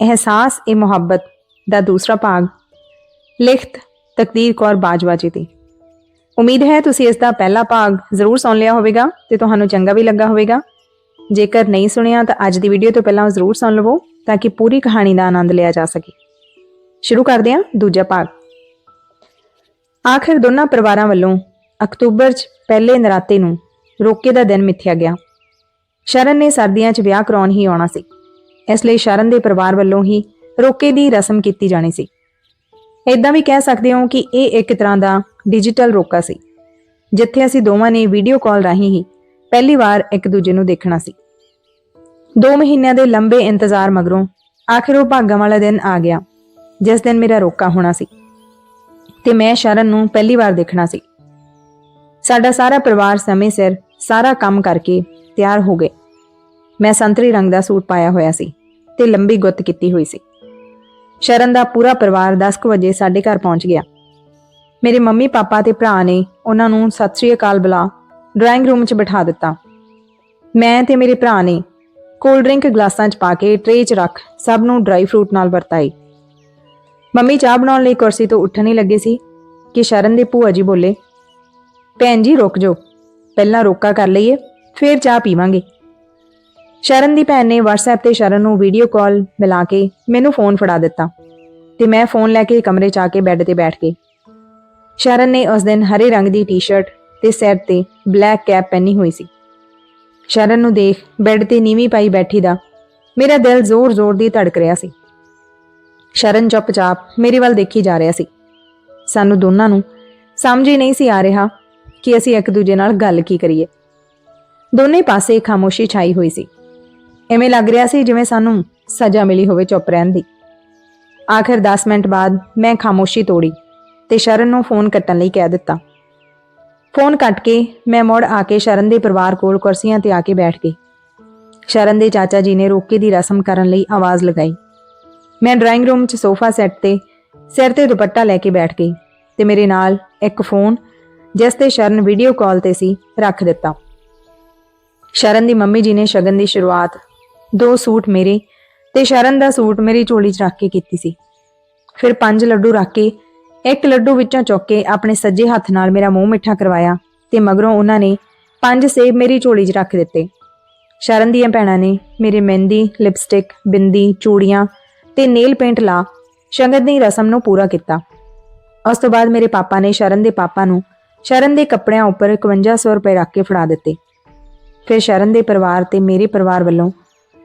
ਅਹਿਸਾਸ, ਇਹ ਮੁਹੱਬਤ ਦਾ ਦੂਸਰਾ ਭਾਗ। ਲਿਖਤ ਤਕਦੀਰ ਕੌਰ ਬਾਜਵਾ ਜੀ ਦੀ। ਉਮੀਦ ਹੈ ਤੁਸੀਂ ਇਸ ਦਾ ਪਹਿਲਾ ਭਾਗ ਜ਼ਰੂਰ ਸੁਣ ਲਿਆ ਹੋਵੇਗਾ ਤੇ ਤੁਹਾਨੂੰ ਚੰਗਾ ਵੀ ਲੱਗਾ ਹੋਵੇਗਾ। ਜੇਕਰ ਨਹੀਂ ਸੁਣਿਆ ਤਾਂ ਅੱਜ ਦੀ ਵੀਡੀਓ ਤੋਂ ਪਹਿਲਾਂ ਜ਼ਰੂਰ ਸੁਣ ਲਵੋ ਤਾਂ ਕਿ ਪੂਰੀ ਕਹਾਣੀ ਦਾ ਆਨੰਦ ਲਿਆ ਜਾ ਸਕੇ। ਸ਼ੁਰੂ ਕਰਦੇ ਹਾਂ ਦੂਜਾ ਭਾਗ। ਆਖਿਰ ਦੋਨਾਂ ਪਰਿਵਾਰਾਂ ਵੱਲੋਂ ਅਕਤੂਬਰ 'ਚ ਪਹਿਲੇ ਨਰਾਤੇ ਨੂੰ ਰੋਕੇ ਦਾ ਦਿਨ ਮਿੱਥਿਆ ਗਿਆ। ਸ਼ਰਨ ਨੇ ਸਰਦੀਆਂ 'ਚ ਵਿਆਹ ਕਰਾਉਣ ਹੀ ਆਉਣਾ ਸੀ। ਇਸ ਲਈ ਸ਼ਰਨ ਦੇ ਪਰਿਵਾਰ ਵੱਲੋਂ ਹੀ ਰੋਕੇ ਦੀ ਰਸਮ ਕੀਤੀ ਜਾਣੀ ਸੀ। ਇਦਾਂ ਵੀ ਕਹਿ ਸਕਦੇ ਹਾਂ ਕਿ ਇਹ ਇੱਕ ਤਰ੍ਹਾਂ ਦਾ ਡਿਜੀਟਲ ਰੋਕਾ ਸੀ, ਜਿੱਥੇ ਅਸੀਂ ਦੋਵਾਂ ਨੇ ਵੀਡੀਓ ਕਾਲ ਰਾਹੀਂ ਹੀ ਪਹਿਲੀ ਵਾਰ ਇੱਕ ਦੂਜੇ ਨੂੰ ਦੇਖਣਾ ਸੀ। 2 ਮਹੀਨਿਆਂ ਦੇ ਲੰਬੇ ਇੰਤਜ਼ਾਰ ਮਗਰੋਂ ਆਖਿਰ ਉਹ ਭਾਗਾਂ ਵਾਲਾ ਦਿਨ ਆ ਗਿਆ, ਜਿਸ ਦਿਨ ਮੇਰਾ ਰੋਕਾ ਹੋਣਾ ਸੀ ਤੇ ਮੈਂ ਸ਼ਰਨ ਨੂੰ ਪਹਿਲੀ ਵਾਰ ਦੇਖਣਾ ਸੀ। ਸਾਡਾ ਸਾਰਾ ਪਰਿਵਾਰ ਸਮੇਂ ਸਿਰ ਸਾਰਾ ਕੰਮ ਕਰਕੇ ਤਿਆਰ ਹੋ ਗਏ। ਮੈਂ ਸੰਤਰੀ ਰੰਗ ਦਾ ਸੂਟ ਪਾਇਆ ਹੋਇਆ ਸੀ। ਤੇ ਲੰਬੀ ਗੁੱਤ ਕੀਤੀ ਹੋਈ ਸੀ। ਸ਼ਰਨ ਦਾ ਪੂਰਾ ਪਰਿਵਾਰ 10 ਕੁ ਵਜੇ ਸਾਡੇ ਘਰ ਪਹੁੰਚ ਗਿਆ। ਮੇਰੇ ਮੰਮੀ ਪਾਪਾ ਤੇ ਭਰਾ ਨੇ ਉਹਨਾਂ ਨੂੰ ਸਤਿ ਸ੍ਰੀ ਅਕਾਲ ਬੁਲਾ ਡਰਾਇੰਗ ਰੂਮ 'ਚ ਬਿਠਾ ਦਿੱਤਾ। ਮੈਂ ਤੇ ਮੇਰੇ ਭਰਾ ਨੇ ਕੋਲਡ ਡਰਿੰਕ ਗਲਾਸਾਂ 'ਚ ਪਾ ਕੇ ਟਰੇ 'ਚ ਰੱਖ ਸਭ ਨੂੰ ਡਰਾਈ ਫਰੂਟ ਨਾਲ ਵਰਤਾਈ ਮੰਮੀ ਚਾਹ ਬਣਾਉਣ ਲਈ ਕੁਰਸੀ ਤੋਂ ਉੱਠਣ ਹੀ ਲੱਗੇ ਸੀ ਕਿ ਸ਼ਰਨ ਦੇ ਭੂਆ ਜੀ ਬੋਲੇ, ਭੈਣ ਜੀ ਰੁਕ ਜਾਓ, ਪਹਿਲਾਂ ਰੋਕਾ ਕਰ ਲਈਏ, ਫਿਰ ਚਾਹ ਪੀਵਾਂਗੇ। ਸ਼ਰਨ ਦੀ ਭੈਣ ਨੇ WhatsApp ਤੇ ਸ਼ਰਨ ਨੂੰ ਵੀਡੀਓ ਕਾਲ ਮਿਲਾ ਕੇ ਮੈਨੂੰ ਫੋਨ ਫੜਾ ਦਿੱਤਾ ਤੇ ਮੈਂ ਫੋਨ ਲੈ ਕੇ ਕਮਰੇ 'ਚ ਆ ਕੇ ਬੈੱਡ ਤੇ ਬੈਠ ਗਈ। ਸ਼ਰਨ ਨੇ ਉਸ ਦਿਨ ਹਰੇ ਰੰਗ ਦੀ ਟੀ-ਸ਼ਰਟ ਤੇ ਸਿਰ ਤੇ ਬਲੈਕ ਕੈਪ ਪਹਿਨੀ ਹੋਈ ਸੀ। ਸ਼ਰਨ ਨੂੰ ਦੇਖ ਬੈੱਡ ਤੇ ਨੀਵੀਂ ਪਾਈ ਬੈਠੀ ਦਾ ਮੇਰਾ ਦਿਲ ਜ਼ੋਰ-ਜ਼ੋਰ ਦੀ ਧੜਕ ਰਿਹਾ ਸੀ। ਸ਼ਰਨ ਚੁੱਪਚਾਪ ਮੇਰੇ ਵੱਲ ਦੇਖੀ ਜਾ ਰਿਹਾ ਸੀ। ਸਾਨੂੰ ਦੋਨਾਂ ਨੂੰ ਸਮਝ ਹੀ ਨਹੀਂ ਸੀ ਆ ਰਿਹਾ ਕਿ ਅਸੀਂ ਇੱਕ ਦੂਜੇ ਨਾਲ ਗੱਲ ਕੀ ਕਰੀਏ। ਦੋਨੇ ਪਾਸੇ ਖਾਮੋਸ਼ੀ ਛਾਈ ਹੋਈ ਸੀ। ਐਵੇਂ ਲੱਗ ਰਿਹਾ ਸੀ ਜਿਵੇਂ ਸਾਨੂੰ ਸਜ਼ਾ ਮਿਲੀ ਹੋਵੇ ਚੁੱਪ ਰਹਿਣ ਦੀ। ਆਖਿਰ 10 ਮਿੰਟ ਬਾਅਦ ਮੈਂ ਖਾਮੋਸ਼ੀ ਤੋੜੀ ਤੇ ਸ਼ਰਨ ਨੂੰ ਫੋਨ ਕੱਟਣ ਲਈ ਕਹਿ ਦਿੱਤਾ। ਫੋਨ ਕੱਟ ਕੇ ਮੈਂ ਮੁੜ ਆ ਕੇ ਸ਼ਰਨ ਦੇ ਪਰਿਵਾਰ ਕੋਲ ਕੁਰਸੀਆਂ ਤੇ ਆ ਕੇ ਬੈਠ ਗਈ। ਸ਼ਰਨ ਦੇ ਚਾਚਾ ਜੀ ਨੇ ਰੋਕੇ ਦੀ ਰਸਮ ਕਰਨ ਲਈ ਆਵਾਜ਼ ਲਗਾਈ। ਮੈਂ ਡਰਾਇੰਗ ਰੂਮ 'ਚ ਸੋਫਾ ਸੈੱਟ ਤੇ ਸਿਰ ਤੇ ਦੁਪੱਟਾ ਲੈ ਕੇ ਬੈਠ ਗਈ ਤੇ ਮੇਰੇ ਨਾਲ ਇੱਕ ਫੋਨ, ਜਿਸ ਤੇ ਸ਼ਰਨ ਵੀਡੀਓ ਕਾਲ ਤੇ ਸੀ, ਰੱਖ ਦਿੱਤਾ। ਸ਼ਰਨ ਦੀ ਮੰਮੀ ਜੀ ਨੇ ਸ਼ਗਨ ਦੀ ਸ਼ੁਰੂਆਤ ਦੋ ਸੂਟ ਮੇਰੇ ਤੇ ਸ਼ਰਨ ਦਾ ਸੂਟ ਮੇਰੀ ਝੋਲੀ 'ਚ ਰੱਖ ਕੇ ਕੀਤੀ ਸੀ। ਫਿਰ ਪੰਜ ਲੱਡੂ ਰੱਖ ਕੇ, ਇੱਕ ਲੱਡੂ ਵਿੱਚੋਂ ਚੁੱਕ ਕੇ ਆਪਣੇ ਸੱਜੇ ਹੱਥ ਨਾਲ ਮੇਰਾ ਮੂੰਹ ਮਿੱਠਾ ਕਰਵਾਇਆ ਤੇ ਮਗਰੋਂ ਉਹਨਾਂ ਨੇ ਪੰਜ ਸੇਬ ਮੇਰੀ ਝੋਲੀ 'ਚ ਰੱਖ ਦਿੱਤੇ। ਸ਼ਰਨ ਦੀਆਂ ਭੈਣਾਂ ਨੇ ਮੇਰੇ ਮਹਿੰਦੀ, ਲਿਪਸਟਿਕ, ਬਿੰਦੀ, ਚੂੜੀਆਂ ਤੇ ਨੇਲ ਪੇਂਟ ਲਾ ਸ਼ਗਨ ਦੀ ਰਸਮ ਨੂੰ ਪੂਰਾ ਕੀਤਾ। ਉਸ ਤੋਂ ਬਾਅਦ ਮੇਰੇ ਪਾਪਾ ਨੇ ਸ਼ਰਨ ਦੇ ਪਾਪਾ ਨੂੰ ਸ਼ਰਨ ਦੇ ਕੱਪੜਿਆਂ ਉੱਪਰ 5100 ਰੁਪਏ ਰੱਖ ਕੇ ਫੜਾ ਦਿੱਤੇ। ਫਿਰ ਸ਼ਰਨ ਦੇ ਪਰਿਵਾਰ ਤੇ ਮੇਰੇ ਪਰਿਵਾਰ ਵੱਲੋਂ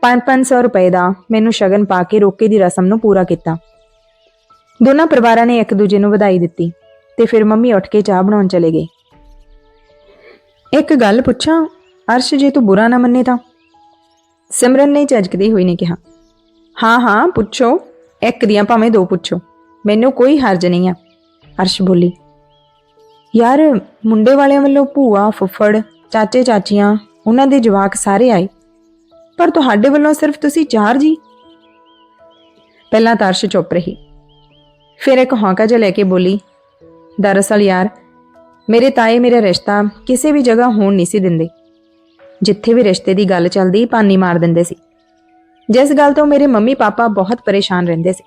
5-500 ਰੁਪਏ ਦਾ ਮੈਨੂੰ ਸ਼ਗਨ ਪਾ ਕੇ ਰੋਕੇ ਦੀ ਰਸਮ ਨੂੰ ਪੂਰਾ ਕੀਤਾ। ਦੋਨਾਂ ਪਰਿਵਾਰਾਂ ਨੇ ਇੱਕ ਦੂਜੇ ਨੂੰ ਵਧਾਈ ਦਿੱਤੀ ਤੇ ਫਿਰ ਮੰਮੀ ਉੱਠ ਕੇ ਚਾਹ ਬਣਾਉਣ ਚਲੇ ਗਏ। ਇੱਕ ਗੱਲ ਪੁੱਛਾਂ, ਅਰਸ਼ ਜੇ ਤੂੰ ਬੁਰਾ ਨਾ ਮੰਨੇ ਤਾਂ? ਸਿਮਰਨ ਨੇ ਝਜਕਦੀ ਹੋਈ ਨੇ ਕਿਹਾ, ਹਾਂ ਹਾਂ, ਪੁੱਛੋ, ਇੱਕ ਦੀਆਂ ਭਾਵੇਂ ਦੋ ਪੁੱਛੋ, ਮੈਨੂੰ ਕੋਈ ਹਰਜ ਨਹੀਂ ਆ। ਅਰਸ਼ ਬੋਲੀ, ਯਾਰ, ਮੁੰਡੇ ਵਾਲਿਆਂ ਵੱਲੋਂ ਭੂਆ, ਫੁੱਫੜ ਚਾਚੇ ਚਾਚੀਆਂ ਉਹਨਾਂ ਦੇ ਜਵਾਕ ਸਾਰੇ ਆਏ ਪਰ ਤੁਹਾਡੇ ਵੱਲੋਂ ਸਿਰਫ ਤੁਸੀਂ ਚਾਰ ਜੀ। ਪਹਿਲਾਂ ਤਾਂ ਚੁੱਪ ਰਹੀ। ਫਿਰ ਇੱਕ ਹੌਂਕਾ ਜਿਹਾ ਲੈ ਕੇ ਬੋਲੀ, ਦਰਅਸਲ ਯਾਰ, ਮੇਰੇ ਤਾਏ, ਮੇਰਾ ਰਿਸ਼ਤਾ ਕਿਸੇ ਵੀ ਜਗ੍ਹਾ ਹੋਣ ਨਹੀਂ ਸੀ ਦਿੰਦੇ। ਜਿੱਥੇ ਵੀ ਰਿਸ਼ਤੇ ਦੀ ਗੱਲ ਚੱਲਦੀ, ਪਾਨੀ ਮਾਰ ਦਿੰਦੇ ਸੀ। ਜਿਸ ਗੱਲ ਤੋਂ ਮੇਰੇ ਮੰਮੀ ਪਾਪਾ ਬਹੁਤ ਪਰੇਸ਼ਾਨ ਰਹਿੰਦੇ ਸੀ।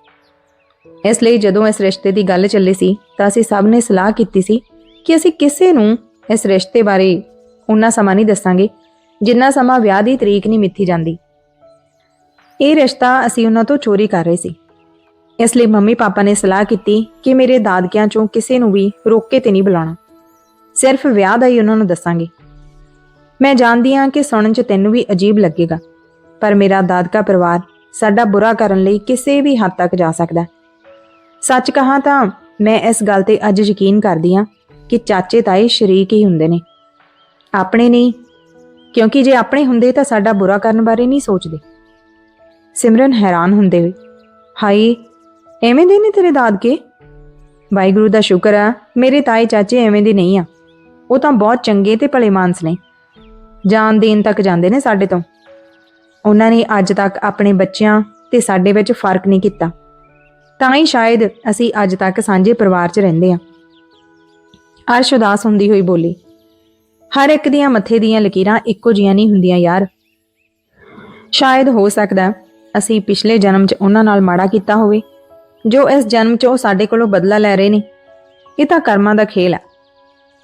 ਇਸ ਲਈ ਜਦੋਂ ਇਸ ਰਿਸ਼ਤੇ ਦੀ ਗੱਲ ਚੱਲੀ ਸੀ, ਤਾਂ ਅਸੀਂ ਸਭ ਨੇ ਸਲਾਹ ਕੀਤੀ ਸੀ ਕਿ ਅਸੀਂ ਕਿਸੇ ਨੂੰ ਇਸ ਰਿਸ਼ਤੇ ਬਾਰੇ ਉਨਾ ਸਮਾਂ ਨਹੀਂ ਦੱਸਾਂਗੇ। ਜਿੰਨਾ ਸਮਾਂ ਵਿਆਹ ਦੀ ਤਰੀਕ ਨਹੀਂ ਮਿੱਥੀ ਜਾਂਦੀ। ਇਹ ਰਿਸ਼ਤਾ ਅਸੀਂ ਉਹਨਾਂ ਤੋਂ ਚੋਰੀ ਕਰ ਰਹੇ ਸੀ। ਇਸ ਲਈ ਮੰਮੀ ਪਾਪਾ ਨੇ ਸਲਾਹ ਕੀਤੀ ਕਿ ਮੇਰੇ ਦਾਦਕਿਆਂ ਚੋਂ ਕਿਸੇ ਨੂੰ ਵੀ ਰੋਕੇ ਤੇ ਨਹੀਂ ਬੁਲਾਉਣਾ। ਸਿਰਫ ਵਿਆਹ ਦਾ ਹੀ ਉਹਨਾਂ ਨੂੰ ਦੱਸਾਂਗੇ। ਮੈਂ ਜਾਣਦੀ ਹਾਂ ਕਿ ਸੁਣਨ 'ਚ ਤੈਨੂੰ ਵੀ ਅਜੀਬ ਲੱਗੇਗਾ, ਪਰ ਮੇਰਾ ਦਾਦਕਾ ਪਰਿਵਾਰ ਸਾਡਾ ਬੁਰਾ ਕਰਨ ਲਈ ਕਿਸੇ ਵੀ ਹੱਦ ਤੱਕ ਜਾ ਸਕਦਾ। ਸੱਚ ਕਹਾਂ ਤਾਂ ਮੈਂ ਇਸ ਗੱਲ ਤੇ ਅੱਜ ਯਕੀਨ ਕਰਦੀ ਹਾਂ ਕਿ ਚਾਚੇ ਤਾਏ ਸ਼ਰੀਕ ਹੀ ਹੁੰਦੇ ਨੇ। ਆਪਣੇ ਨਹੀਂ ਕਿਉਂਕਿ ਜੇ ਆਪਣੇ ਹੁੰਦੇ ਤਾਂ ਸਾਡਾ ਬੁਰਾ ਕਰਨ ਬਾਰੇ ਨਹੀਂ ਸੋਚਦੇ। ਸਿਮਰਨ ਹੈਰਾਨ ਹੁੰਦੇ ਹੋਏ ਹਾਈ ਐਵੇਂ ਦੇ ਨੇ ਤੇਰੇ ਦਾਦਕੇ? ਵਾਹਿਗੁਰੂ ਦਾ ਸ਼ੁਕਰ ਆ, ਮੇਰੇ ਤਾਏ ਚਾਚੇ ਐਵੇਂ ਦੇ ਨਹੀਂ ਆ। ਉਹ ਤਾਂ ਬਹੁਤ ਚੰਗੇ ਤੇ ਭਲੇ ਮਾਨਸ ਨੇ। ਜਾਨ ਦੇਣ ਤੱਕ ਜਾਂਦੇ ਨੇ ਸਾਡੇ ਤੋਂ। ਉਹਨਾਂ ਨੇ ਅੱਜ ਤੱਕ ਆਪਣੇ ਬੱਚਿਆਂ ਤੇ ਸਾਡੇ ਵਿੱਚ ਫ਼ਰਕ ਨਹੀਂ ਕੀਤਾ। ਤਾਂ ਹੀ ਸ਼ਾਇਦ ਅਸੀਂ ਅੱਜ ਤੱਕ ਸਾਂਝੇ ਪਰਿਵਾਰ 'ਚ ਰਹਿੰਦੇ ਹਾਂ। ਅਰਸ਼ ਉਦਾਸ ਹੁੰਦੀ ਹੋਈ ਬੋਲੀ ਹਰ ਇੱਕ ਦੀਆਂ ਮੱਥੇ ਦੀਆਂ ਲਕੀਰਾਂ ਇੱਕੋ ਜੀਆਂ ਨਹੀਂ ਹੁੰਦੀਆਂ ਯਾਰ। ਸ਼ਾਇਦ ਹੋ ਸਕਦਾ ਅਸੀਂ ਪਿਛਲੇ ਜਨਮ 'ਚ ਉਹਨਾਂ ਨਾਲ ਮਾੜਾ ਕੀਤਾ ਹੋਵੇ, ਜੋ ਇਸ ਜਨਮ 'ਚ ਉਹ ਸਾਡੇ ਕੋਲੋਂ ਬਦਲਾ ਲੈ ਰਹੇ ਨੇ। ਇਹ ਤਾਂ ਕਰਮਾਂ ਦਾ ਖੇਲ ਹੈ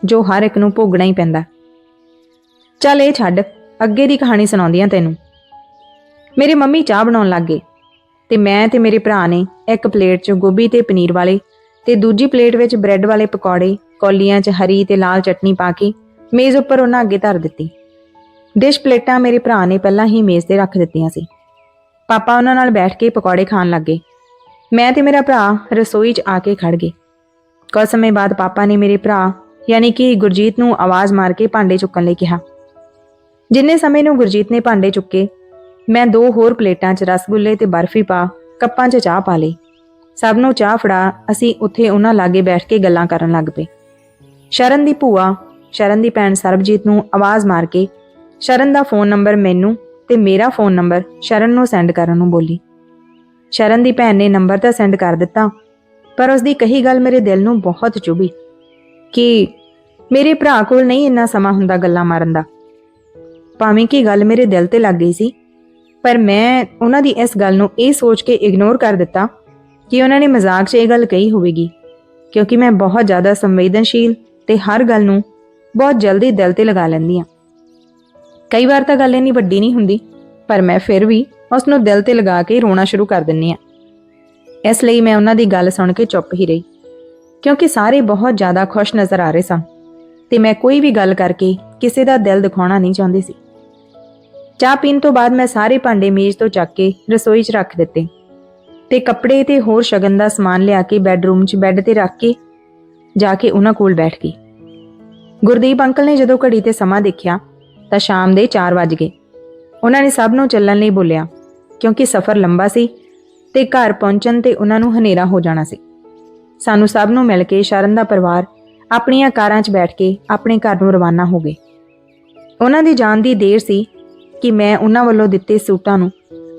ਜੋ ਹਰ ਇੱਕ ਨੂੰ ਭੋਗਣਾ ਹੀ ਪੈਂਦਾ। ਚੱਲ ਇਹ ਛੱਡ, ਅੱਗੇ ਦੀ ਕਹਾਣੀ ਸੁਣਾਉਂਦੀ ਆ ਤੈਨੂੰ। ਮੇਰੀ ਮੰਮੀ ਚਾਹ ਬਣਾਉਣ ਲੱਗ ਗਏ ਤੇ ਮੈਂ ਤੇ ਮੇਰੇ ਭਰਾ ਨੇ ਇੱਕ ਪਲੇਟ 'ਚ ਗੋਭੀ ਤੇ ਪਨੀਰ ਵਾਲੇ ਤੇ ਦੂਜੀ ਪਲੇਟ ਵਿੱਚ ਬ੍ਰੈਡ ਵਾਲੇ ਪਕੌੜੇ, ਕੌਲੀਆਂ 'ਚ ਹਰੀ ਤੇ ਲਾਲ ਚਟਨੀ ਪਾ ਕੇ ਮੇਜ਼ ਉੱਪਰ ਉਹਨਾਂ ਅੱਗੇ ਧਰ ਦਿੱਤੀ। ਡਿਸ਼ ਪਲੇਟਾਂ ਮੇਰੇ ਭਰਾ ਨੇ ਪਹਿਲਾਂ ਹੀ ਮੇਜ਼ ਤੇ ਰੱਖ ਦਿੱਤੀਆਂ ਸੀ। ਪਾਪਾ ਉਹਨਾਂ ਨਾਲ ਬੈਠ ਕੇ ਪਕੌੜੇ ਖਾਣ ਲੱਗੇ ਮੈਂ ਤੇ ਮੇਰਾ ਭਰਾ ਰਸੋਈ 'ਚ ਆ ਕੇ ਖੜ ਗਏ। ਕੁਝ ਸਮੇਂ ਬਾਅਦ ਪਾਪਾ ਨੇ ਮੇਰੇ ਭਰਾ, ਯਾਨੀ ਕਿ ਗੁਰਜੀਤ ਨੂੰ ਆਵਾਜ਼ ਮਾਰ ਕੇ ਭਾਂਡੇ ਚੁੱਕਣ ਲਈ ਕਿਹਾ। ਜਿੰਨੇ ਸਮੇਂ ਨੂੰ ਗੁਰਜੀਤ ਨੇ ਭਾਂਡੇ ਚੁੱਕੇ, ਮੈਂ ਦੋ ਹੋਰ ਪਲੇਟਾਂ 'ਚ ਰਸਗੁੱਲੇ ਤੇ ਬਰਫੀ ਪਾ ਕੱਪਾਂ 'ਚ ਚਾਹ ਪਾ ਲਈ। ਸਭ ਨੂੰ ਚਾਹ ਫੜਾ, ਅਸੀਂ ਉੱਥੇ ਉਹਨਾਂ ਲਾਗੇ ਬੈਠ ਕੇ ਗੱਲਾਂ ਕਰਨ ਲੱਗ ਪਏ। ਸ਼ਰਨ ਦੀ ਭੂਆ ਸ਼ਰਨ ਦੀ ਭੈਣ ਸਰਬਜੀਤ ਨੂੰ ਆਵਾਜ਼ ਮਾਰ ਕੇ, ਸ਼ਰਨ ਦਾ ਫੋਨ ਨੰਬਰ ਮੈਨੂੰ ਤੇ ਮੇਰਾ ਫੋਨ ਨੰਬਰ ਸ਼ਰਨ ਨੂੰ ਸੈਂਡ ਕਰਨ ਨੂੰ ਬੋਲੀ। ਸ਼ਰਨ ਦੀ ਭੈਣ ਨੇ ਨੰਬਰ ਤਾਂ ਸੈਂਡ ਕਰ ਦਿੱਤਾ, ਪਰ ਉਸ ਦੀ ਕਹੀ ਗੱਲ ਮੇਰੇ ਦਿਲ ਨੂੰ ਬਹੁਤ ਚੁਭੀ ਕਿ ਮੇਰੇ ਭਰਾ ਕੋਲ ਨਹੀਂ ਇੰਨਾ ਸਮਾਂ ਹੁੰਦਾ ਗੱਲਾਂ ਮਾਰਨ ਦਾ। ਭਾਵੇਂ ਕਿ ਗੱਲ ਮੇਰੇ ਦਿਲ ਤੇ ਲੱਗ ਗਈ ਸੀ, ਪਰ ਮੈਂ ਉਹਨਾਂ ਦੀ ਇਸ ਗੱਲ ਨੂੰ ਇਹ ਸੋਚ ਕੇ ਇਗਨੋਰ ਕਰ ਦਿੱਤਾ ਕਿ ਉਹਨਾਂ ਨੇ ਮਜ਼ਾਕ 'ਚ ਇਹ ਗੱਲ ਕਹੀ ਹੋਵੇਗੀ, ਕਿਉਂਕਿ ਮੈਂ ਬਹੁਤ ਜ਼ਿਆਦਾ ਸੰਵੇਦਨਸ਼ੀਲ ਤੇ ਹਰ ਗੱਲ ਨੂੰ ਬਹੁਤ ਜਲਦੀ ਦਿਲ ਤੇ ਲਗਾ ਲੈਂਦੀ ਹਾਂ। ਕਈ ਵਾਰ ਤਾਂ ਗੱਲ ਇੰਨੀ ਵੱਡੀ ਨਹੀਂ ਹੁੰਦੀ, ਪਰ ਮੈਂ ਫਿਰ ਵੀ ਉਸ ਨੂੰ ਦਿਲ ਤੇ ਲਗਾ ਕੇ ਰੋਣਾ ਸ਼ੁਰੂ ਕਰ ਦਿੰਨੀ ਆ ਇਸ ਲਈ ਮੈਂ ਉਹਨਾਂ ਦੀ ਗੱਲ ਸੁਣ ਕੇ ਚੁੱਪ ਹੀ ਰਹੀ, ਕਿਉਂਕਿ ਸਾਰੇ ਬਹੁਤ ਜ਼ਿਆਦਾ ਖੁਸ਼ ਨਜ਼ਰ ਆ ਰਹੇ ਸਨ ਤੇ ਮੈਂ ਕੋਈ ਵੀ ਗੱਲ ਕਰਕੇ ਕਿਸੇ ਦਾ ਦਿਲ ਦਿਖਾਉਣਾ ਨਹੀਂ ਚਾਹੁੰਦੀ ਸੀ। ਚਾਹ ਪੀਣ ਤੋਂ ਬਾਅਦ ਮੈਂ ਸਾਰੇ ਭਾਂਡੇ ਮੇਜ਼ ਤੋਂ ਚੱਕ ਕੇ ਰਸੋਈ 'ਚ ਰੱਖ ਦਿੱਤੇ ਤੇ ਕੱਪੜੇ ਤੇ ਹੋਰ ਸ਼ਗਨ ਦਾ ਸਮਾਨ ਲਿਆ ਕੇ ਬੈੱਡਰੂਮ 'ਚ ਬੈੱਡ ਤੇ ਰੱਖ ਕੇ ਜਾ ਕੇ ਉਹਨਾਂ ਕੋਲ ਬੈਠ ਗਈ। ਗੁਰਦੀਪ ਅੰਕਲ ਨੇ ਜਦੋਂ ਘੜੀ ਤੇ ਸਮਾਂ ਦੇਖਿਆ, ਤਾਂ ਸ਼ਾਮ ਦੇ 4 ਵਜ ਗਏ। ਉਹਨਾਂ ਨੇ ਸਭ ਨੂੰ ਚੱਲਣ ਲਈ ਬੋਲਿਆ, ਕਿਉਂਕਿ ਸਫ਼ਰ ਲੰਬਾ ਸੀ ਤੇ ਘਰ ਪਹੁੰਚਣ ਤੇ ਉਹਨਾਂ ਨੂੰ ਹਨੇਰਾ ਹੋ ਜਾਣਾ ਸੀ। ਸਾਨੂੰ ਸਭ ਨੂੰ ਮਿਲ ਕੇ ਸ਼ਰਨ ਦਾ ਪਰਿਵਾਰ ਆਪਣੀਆਂ ਕਾਰਾਂ 'ਚ ਬੈਠ ਕੇ ਆਪਣੇ ਘਰ ਨੂੰ ਰਵਾਨਾ ਹੋ ਗਏ। ਉਹਨਾਂ ਦੀ ਜਾਣ ਦੀ ਦੇਰ ਸੀ ਕਿ ਮੈਂ ਉਹਨਾਂ ਵੱਲੋਂ ਦਿੱਤੇ ਸੂਟਾਂ ਨੂੰ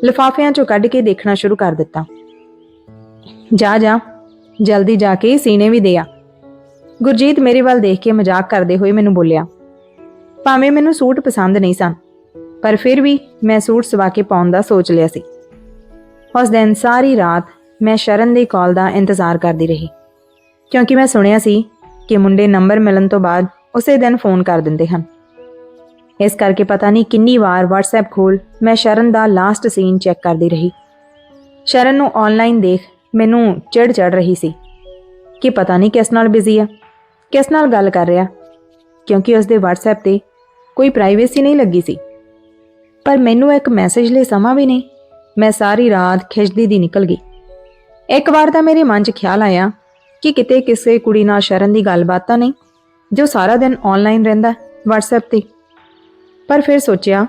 ਲਿਫਾਫਿਆਂ 'ਚੋਂ ਕੱਢ ਕੇ ਦੇਖਣਾ ਸ਼ੁਰੂ ਕਰ ਦਿੱਤਾ। ਜਾ ਜਾ, ਜਲਦੀ ਜਾ ਕੇ ਸੀਨੇ ਵੀ ਦੇ ਆ। ਗੁਰਜੀਤ ਮੇਰੇ ਵੱਲ ਦੇਖ ਕੇ ਮਜ਼ਾਕ ਕਰਦੇ ਹੋਏ ਮੈਨੂੰ ਬੋਲਿਆ, ਭਾਵੇਂ ਮੈਨੂੰ ਸੂਟ ਪਸੰਦ ਨਹੀਂ ਸਨ, ਪਰ ਫਿਰ ਵੀ ਮੈਂ ਸੂਟ ਸਵਾ ਕੇ ਪਾਉਣ ਦਾ ਸੋਚ ਲਿਆ ਸੀ। ਉਸ ਦਿਨ ਸਾਰੀ ਰਾਤ ਮੈਂ ਸ਼ਰਨ ਦੀ ਕਾਲ ਦਾ ਇੰਤਜ਼ਾਰ ਕਰਦੀ ਰਹੀ, ਕਿਉਂਕਿ ਮੈਂ ਸੁਣਿਆ ਸੀ ਕਿ ਮੁੰਡੇ ਨੰਬਰ ਮਿਲਣ ਤੋਂ ਬਾਅਦ ਉਸੇ ਦਿਨ ਫੋਨ ਕਰ ਦਿੰਦੇ ਹਨ। ਇਸ ਕਰਕੇ ਪਤਾ ਨਹੀਂ ਕਿੰਨੀ ਵਾਰ WhatsApp ਖੋਲ ਮੈਂ ਸ਼ਰਨ ਦਾ ਲਾਸਟ ਸੀਨ ਚੈੱਕ ਕਰਦੀ ਰਹੀ। ਸ਼ਰਨ ਨੂੰ ਆਨਲਾਈਨ ਦੇਖ ਮੈਨੂੰ ਚਿੜ ਚੜ ਰਹੀ ਸੀ ਕਿ ਪਤਾ ਨਹੀਂ ਕਿਸ ਨਾਲ ਬਿਜ਼ੀ ਆ। ਕਿਸ ਨਾਲ ਗੱਲ ਕਰ ਰਿਹਾ? ਕਿਉਂਕਿ ਉਸ ਦੇ WhatsApp ਤੇ ਕੋਈ ਪ੍ਰਾਈਵੇਸੀ ਨਹੀਂ ਲੱਗੀ ਸੀ। ਪਰ ਮੈਨੂੰ ਇੱਕ ਮੈਸੇਜ ਲਈ ਸਮਾਂ ਵੀ ਨਹੀਂ। ਮੈਂ ਸਾਰੀ ਰਾਤ ਖਿੱਚਦੀ ਦੀ ਨਿਕਲ ਗਈ। ਇੱਕ ਵਾਰ ਤਾਂ ਮੇਰੇ ਮਨ 'ਚ ਖਿਆਲ ਆਇਆ ਕਿ ਕਿਤੇ ਕਿਸੇ ਕੁੜੀ ਨਾਲ ਸ਼ਰਨ ਦੀ ਗੱਲਬਾਤ ਤਾਂ ਨਹੀਂ, ਜੋ ਸਾਰਾ ਦਿਨ ਆਨਲਾਈਨ ਰਹਿੰਦਾ WhatsApp ਤੇ। ਪਰ ਫਿਰ ਸੋਚਿਆ,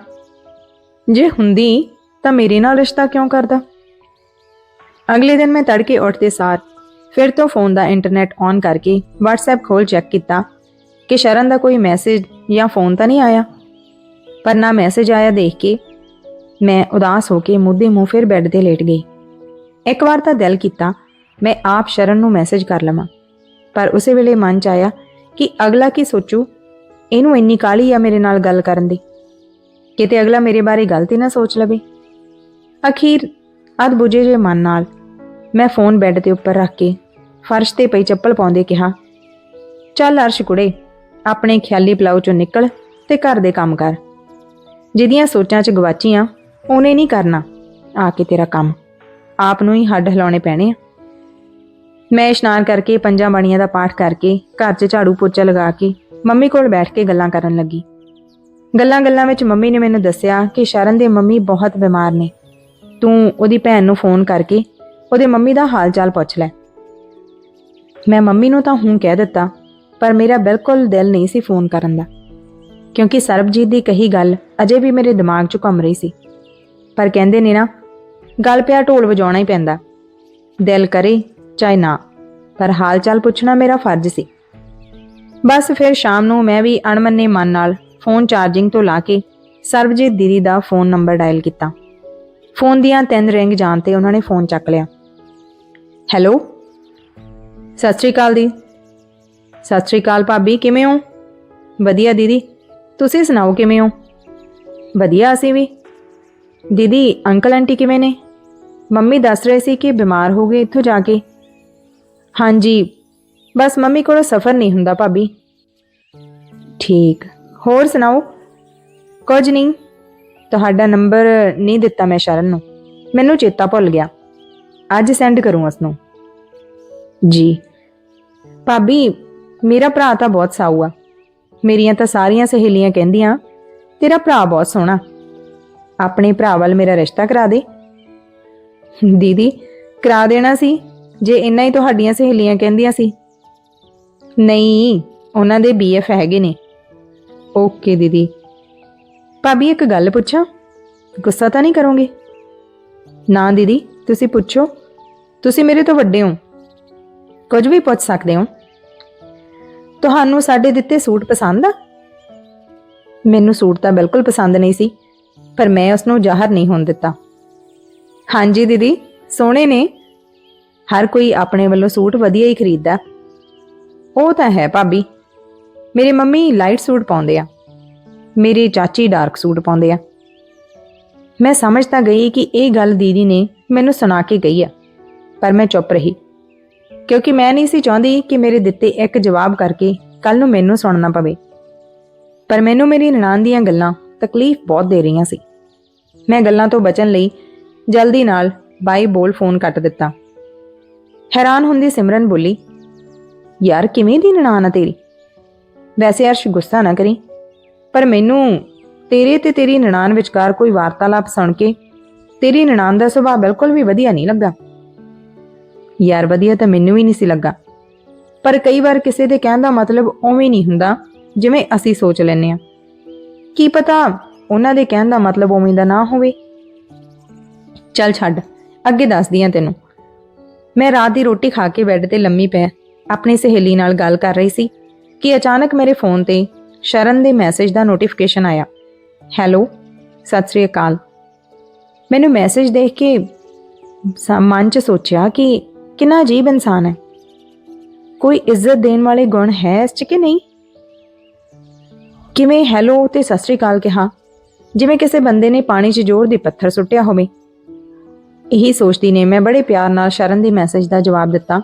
ਜੇ ਹੁੰਦੀ ਤਾਂ ਮੇਰੇ ਨਾਲ ਰਿਸ਼ਤਾ ਕਿਉਂ ਕਰਦਾ? ਅਗਲੇ ਦਿਨ ਮੈਂ ਤੜਕੇ ਉੱਠਦੇ ਸਾਰ ਫਿਰ ਤੋਂ ਫੋਨ ਦਾ ਇੰਟਰਨੈਟ ਔਨ ਕਰਕੇ WhatsApp ਖੋਲ ਚੈੱਕ ਕੀਤਾ ਕਿ ਸ਼ਰਨ ਦਾ ਕੋਈ ਮੈਸੇਜ ਜਾਂ ਫੋਨ ਤਾਂ ਨਹੀਂ ਆਇਆ। ਪਰ ਨਾ ਮੈਸੇਜ ਆਇਆ ਦੇਖ ਕੇ ਮੈਂ ਉਦਾਸ ਹੋ ਕੇ ਮੁੱਦੇ ਮੂੰਹ ਫਿਰ ਬੈੱਡ ਤੇ ਲੇਟ ਗਈ। ਇੱਕ ਵਾਰ ਤਾਂ ਦਿਲ ਕੀਤਾ ਮੈਂ ਆਪ ਸ਼ਰਨ ਨੂੰ ਮੈਸੇਜ ਕਰ ਲਵਾਂ। ਪਰ ਉਸੇ ਵੇਲੇ ਮਨ ਚ ਆਇਆ ਕਿ ਅਗਲਾ ਕੀ ਸੋਚੂ? ਇਹਨੂੰ ਇੰਨੀ ਕਾਲੀ ਆ ਮੇਰੇ ਨਾਲ ਗੱਲ ਕਰਨ ਦੀ। ਕਿਤੇ ਅਗਲਾ ਮੇਰੇ ਬਾਰੇ ਗਲਤ ਹੀ ਨਾ ਸੋਚ ਲਵੇ। ਅਖੀਰ ਅਧ ਬੁਝੇ ਜੇ ਮਨ ਨਾਲ ਮੈਂ ਫੋਨ ਬੈੱਡ ਦੇ ਉੱਪਰ ਰੱਖ ਕੇ ਫਰਸ਼ ਤੇ ਪਈ ਚੱਪਲ ਪਾਉਂਦੇ ਕਿਹਾ, ਚੱਲ ਅਰਸ਼ ਕੁੜੇ, ਆਪਣੇ ਖਿਆਲੀ ਪਲਾਉ ਚੋਂ ਨਿਕਲ ਤੇ ਘਰ ਦੇ ਕੰਮ ਕਰ। ਜਿਹਦੀਆਂ ਸੋਚਾਂ 'ਚ ਗਵਾਚੀਆਂ ਉਹਨੇ ਨਹੀਂ ਕਰਨਾ, ਆ ਕੇ ਤੇਰਾ ਕੰਮ। ਆਪ ਨੂੰ ਹੀ ਹੱਡ ਹਿਲਾਉਣੇ ਪੈਣੇ ਆ। ਮੈਂ ਇਸ਼ਨਾਨ ਕਰਕੇ ਪੰਜਾਂ ਬਾਣੀਆਂ ਦਾ ਪਾਠ ਕਰਕੇ ਘਰ 'ਚ ਝਾੜੂ ਪੋਚਾ ਲਗਾ ਕੇ ਮੰਮੀ ਕੋਲ ਬੈਠ ਕੇ ਗੱਲਾਂ ਕਰਨ ਲੱਗੀ। ਗੱਲਾਂ-ਗੱਲਾਂ ਵਿੱਚ ਮੰਮੀ ਨੇ ਮੈਨੂੰ ਦੱਸਿਆ ਕਿ ਸ਼ਰਨ ਦੇ ਮੰਮੀ ਬਹੁਤ ਬਿਮਾਰ ਨੇ। ਤੂੰ ਉਹਦੀ ਭੈਣ ਨੂੰ ਫੋਨ ਕਰਕੇ ਉਹਦੇ ਮੰਮੀ ਦਾ ਹਾਲ ਚਾਲ ਪੁੱਛ ਲੈ। ਮੈਂ ਮੰਮੀ ਨੂੰ ਤਾਂ ਹੂੰ ਕਹਿ ਦਿੱਤਾ, ਪਰ ਮੇਰਾ ਬਿਲਕੁਲ ਦਿਲ ਨਹੀਂ ਸੀ ਫੋਨ ਕਰਨ ਦਾ। ਕਿਉਂਕਿ ਸਰਬਜੀਤ ਦੀ ਕਹੀ ਗੱਲ ਅਜੇ ਵੀ ਮੇਰੇ ਦਿਮਾਗ 'ਚ ਘੁੰਮ ਰਹੀ ਸੀ। ਪਰ ਕਹਿੰਦੇ ਨੇ ਨਾ, ਗੱਲ ਪਿਆ ਢੋਲ ਵਜਾਉਣਾ ਹੀ ਪੈਂਦਾ। ਦਿਲ ਕਰੇ ਚਾਹੇ ਨਾ। ਪਰ ਹਾਲ ਚਾਲ ਪੁੱਛਣਾ ਮੇਰਾ ਫਰਜ਼ ਸੀ। ਬਸ ਫਿਰ ਸ਼ਾਮ ਨੂੰ ਮੈਂ ਵੀ ਅਣਮੰਨੇ ਮਨ ਨਾਲ ਫੋਨ ਚਾਰਜਿੰਗ ਤੋਂ ਲਾ ਕੇ ਸਰਬਜੀਤ ਦੀਦੀ ਦਾ ਫੋਨ ਨੰਬਰ ਡਾਇਲ ਕੀਤਾ। ਫੋਨ ਦੀਆਂ ਤਿੰਨ ਰਿੰਗ ਜਾਣ ਤੇ ਉਹਨਾਂ ਨੇ ਫੋਨ ਚੱਕ ਲਿਆ। ਹੈਲੋ? ਸਤਿ ਸ਼੍ਰੀ ਅਕਾਲ ਦੀ। ਸਤਿ ਸ਼੍ਰੀ ਅਕਾਲ ਭਾਬੀ, ਕਿਵੇਂ ਹੋ? ਵਧੀਆ ਦੀਦੀ, ਤੁਸੀਂ ਸੁਣਾਓ ਕਿਵੇਂ ਹੋ? ਵਧੀਆ ਅਸੀਂ ਵੀ। ਦੀਦੀ, ਅੰਕਲ ਆਂਟੀ ਕਿਵੇਂ ਨੇ? ਮੰਮੀ ਦੱਸ ਰਹੇ ਸੀ ਕਿ ਬਿਮਾਰ ਹੋ ਗਏ ਇੱਥੋਂ ਜਾ ਕੇ। ਹਾਂਜੀ, ਬਸ ਮੰਮੀ ਕੋਲੋਂ ਸਫ਼ਰ ਨਹੀਂ ਹੁੰਦਾ ਭਾਬੀ। ਠੀਕ, ਹੋਰ ਸੁਣਾਓ? ਕੁਝ ਨਹੀਂ, ਤੁਹਾਡਾ ਨੰਬਰ ਨਹੀਂ ਦਿੱਤਾ ਮੈਂ ਸ਼ਰਨ ਨੂੰ। ਮੈਨੂੰ ਚੇਤਾ ਭੁੱਲ ਗਿਆ। ਅੱਜ ਸੈਂਡ ਕਰੂੰ ਉਸ ਨੂੰ ਜੀ। ਭਾਬੀ, ਮੇਰਾ ਭਰਾ ਤਾਂ ਬਹੁਤ ਸਾਊ ਆ। ਮੇਰੀਆਂ ਤਾਂ ਸਾਰੀਆਂ ਸਹੇਲੀਆਂ ਕਹਿੰਦੀਆਂ, ਤੇਰਾ ਭਰਾ ਬਹੁਤ ਸੋਹਣਾ। ਆਪਣੇ ਭਰਾ ਵੱਲ ਮੇਰਾ ਰਿਸ਼ਤਾ ਕਰਾ ਦੇ। ਦੀਦੀ, ਕਰਾ ਦੇਣਾ ਸੀ, ਜੇ ਇੰਨਾ ਹੀ ਤੁਹਾਡੀਆਂ ਸਹੇਲੀਆਂ ਕਹਿੰਦੀਆਂ ਸੀ। ਨਹੀਂ, ਉਹਨਾਂ ਦੇ ਬੀਐਫ ਹੈਗੇ ਨੇ। ਓਕੇ ਦੀਦੀ। ਭਾਬੀ, ਇੱਕ ਗੱਲ ਪੁੱਛਾਂ? ਗੁੱਸਾ ਤਾਂ ਨਹੀਂ ਕਰੋਗੇ? ਨਾ ਦੀਦੀ, ਤੁਸੀਂ ਪੁੱਛੋ। ਤੁਸੀਂ ਮੇਰੇ ਤੋਂ ਵੱਡੇ ਹੋ। ਕੁਝ ਵੀ ਪੁੱਛ ਸਕਦੇ ਹੋ। ਤੁਹਾਨੂੰ ਸਾਡੇ ਦਿੱਤੇ ਸੂਟ ਪਸੰਦ ਆ? ਮੈਨੂੰ ਸੂਟ ਤਾਂ ਬਿਲਕੁਲ ਪਸੰਦ ਨਹੀਂ ਸੀ, ਪਰ ਮੈਂ ਉਸ ਨੂੰ ਜ਼ਾਹਰ ਨਹੀਂ ਹੋਣ ਦਿੱਤਾ। ਹਾਂਜੀ ਦੀਦੀ, ਸੋਹਣੇ ਨੇ। ਹਰ ਕੋਈ ਆਪਣੇ ਵੱਲੋਂ ਸੂਟ ਵਧੀਆ ਹੀ ਖਰੀਦਦਾ। ਉਹ ਤਾਂ ਹੈ ਭਾਬੀ। ਮੇਰੇ ਮੰਮੀ ਲਾਈਟ ਸੂਟ ਪਾਉਂਦੇ ਆ। ਮੇਰੀ ਚਾਚੀ ਡਾਰਕ ਸੂਟ ਪਾਉਂਦੇ ਆ। ਮੈਂ ਸਮਝ ਤਾਂ ਗਈ ਕਿ ਇਹ ਗੱਲ ਦੀਦੀ ਨੇ ਮੈਨੂੰ ਸੁਣਾ ਕੇ ਗਈ ਆ, ਪਰ ਮੈਂ ਚੁੱਪ ਰਹੀ। ਕਿਉਂਕਿ ਮੈਂ ਨਹੀਂ ਸੀ ਚਾਹੁੰਦੀ ਕਿ ਮੇਰੇ ਦਿੱਤੇ ਇੱਕ ਜਵਾਬ ਕਰਕੇ ਕੱਲ ਨੂੰ ਮੈਨੂੰ ਸੁਣਨਾ ਪਵੇ। ਪਰ ਮੈਨੂੰ ਮੇਰੀ ਨਨਾਣ ਦੀਆਂ ਗੱਲਾਂ ਤਕਲੀਫ ਬਹੁਤ ਦੇ ਰਹੀਆਂ ਸੀ। ਮੈਂ ਗੱਲਾਂ ਤੋਂ ਬਚਣ ਲਈ ਜਲਦੀ ਨਾਲ ਬਾਈ ਬੋਲ ਫੋਨ ਕੱਟ ਦਿੱਤਾ। ਹੈਰਾਨ ਹੁੰਦੀ ਸਿਮਰਨ ਬੋਲੀ, ਯਾਰ ਕਿਵੇਂ ਦੀ ਨਨਾਣ ਆ ਤੇਰੀ? ਵੈਸੇ ਅਰਸ਼ ਗੁੱਸਾ ਨਾ ਕਰੀ, ਪਰ ਮੈਨੂੰ ਤੇਰੇ ਤੇ ਤੇਰੀ ਨਨਾਣ ਵਿਚਕਾਰ ਕੋਈ ਵਾਰਤਾਲਾਪ ਸੁਣ ਕੇ ਤੇਰੀ ਨਨਾਣ ਦਾ ਸੁਭਾਅ ਬਿਲਕੁਲ ਵੀ ਵਧੀਆ ਨਹੀਂ ਲੱਗਾ ਯਾਰ ਵਧੀਆ ਤਾਂ ਮੈਨੂੰ ਵੀ ਨਹੀਂ ਸੀ ਲੱਗਾ। ਪਰ ਕਈ ਵਾਰ ਕਿਸੇ ਦੇ ਕਹਿਣ ਦਾ ਮਤਲਬ ਉਵੇਂ ਨਹੀਂ ਹੁੰਦਾ, ਜਿਵੇਂ ਅਸੀਂ ਸੋਚ ਲੈਂਦੇ ਆ ਕੀ ਪਤਾ ਉਹਨਾਂ ਦੇ ਕਹਿਣ ਦਾ ਮਤਲਬ ਉਵੇਂ ਦਾ ਨਾ ਹੋਵੇ? ਚੱਲ ਛੱਡ, ਅੱਗੇ ਦੱਸਦੀ ਆ ਤੈਨੂੰ। ਮੈਂ ਰਾਤ ਦੀ ਰੋਟੀ ਖਾ ਕੇ ਬੈੱਡ ਤੇ ਲੰਮੀ ਪੈ ਆਪਣੀ ਸਹੇਲੀ ਨਾਲ ਗੱਲ ਕਰ ਰਹੀ ਸੀ ਕਿ ਅਚਾਨਕ ਮੇਰੇ ਫੋਨ ਤੇ ਸ਼ਰਨ ਦੇ ਮੈਸੇਜ ਦਾ ਨੋਟੀਫਿਕੇਸ਼ਨ ਆਇਆ। ਹੈਲੋ, ਸਤਿ ਸ੍ਰੀ ਅਕਾਲ। ਮੈਨੂੰ ਮੈਸੇਜ ਦੇਖ ਕੇ ਮਨ 'ਚ ਸੋਚਿਆ ਕਿ ਕਿੰਨਾ ਅਜੀਬ ਇਨਸਾਨ ਹੈ। ਕੋਈ ਇੱਜ਼ਤ ਦੇਣ ਵਾਲੇ ਗੁਣ ਹੈ ਇਸ 'ਚ ਕਿ ਨਹੀਂ? ਕਿਵੇਂ ਹੈਲੋ ਤੇ ਸਤਿ ਸ੍ਰੀ ਅਕਾਲ ਕਿਹਾ, ਜਿਵੇਂ ਕਿਸੇ ਬੰਦੇ ਨੇ ਪਾਣੀ 'ਚ ਜ਼ੋਰ ਦੀ ਪੱਥਰ ਸੁੱਟਿਆ ਹੋਵੇ। ਇਹੀ ਸੋਚਦੀ ਨੇ, ਮੈਂ ਬੜੇ ਪਿਆਰ ਨਾਲ ਸ਼ਰਨ ਦੇ ਮੈਸੇਜ ਦਾ ਜਵਾਬ ਦਿੱਤਾ।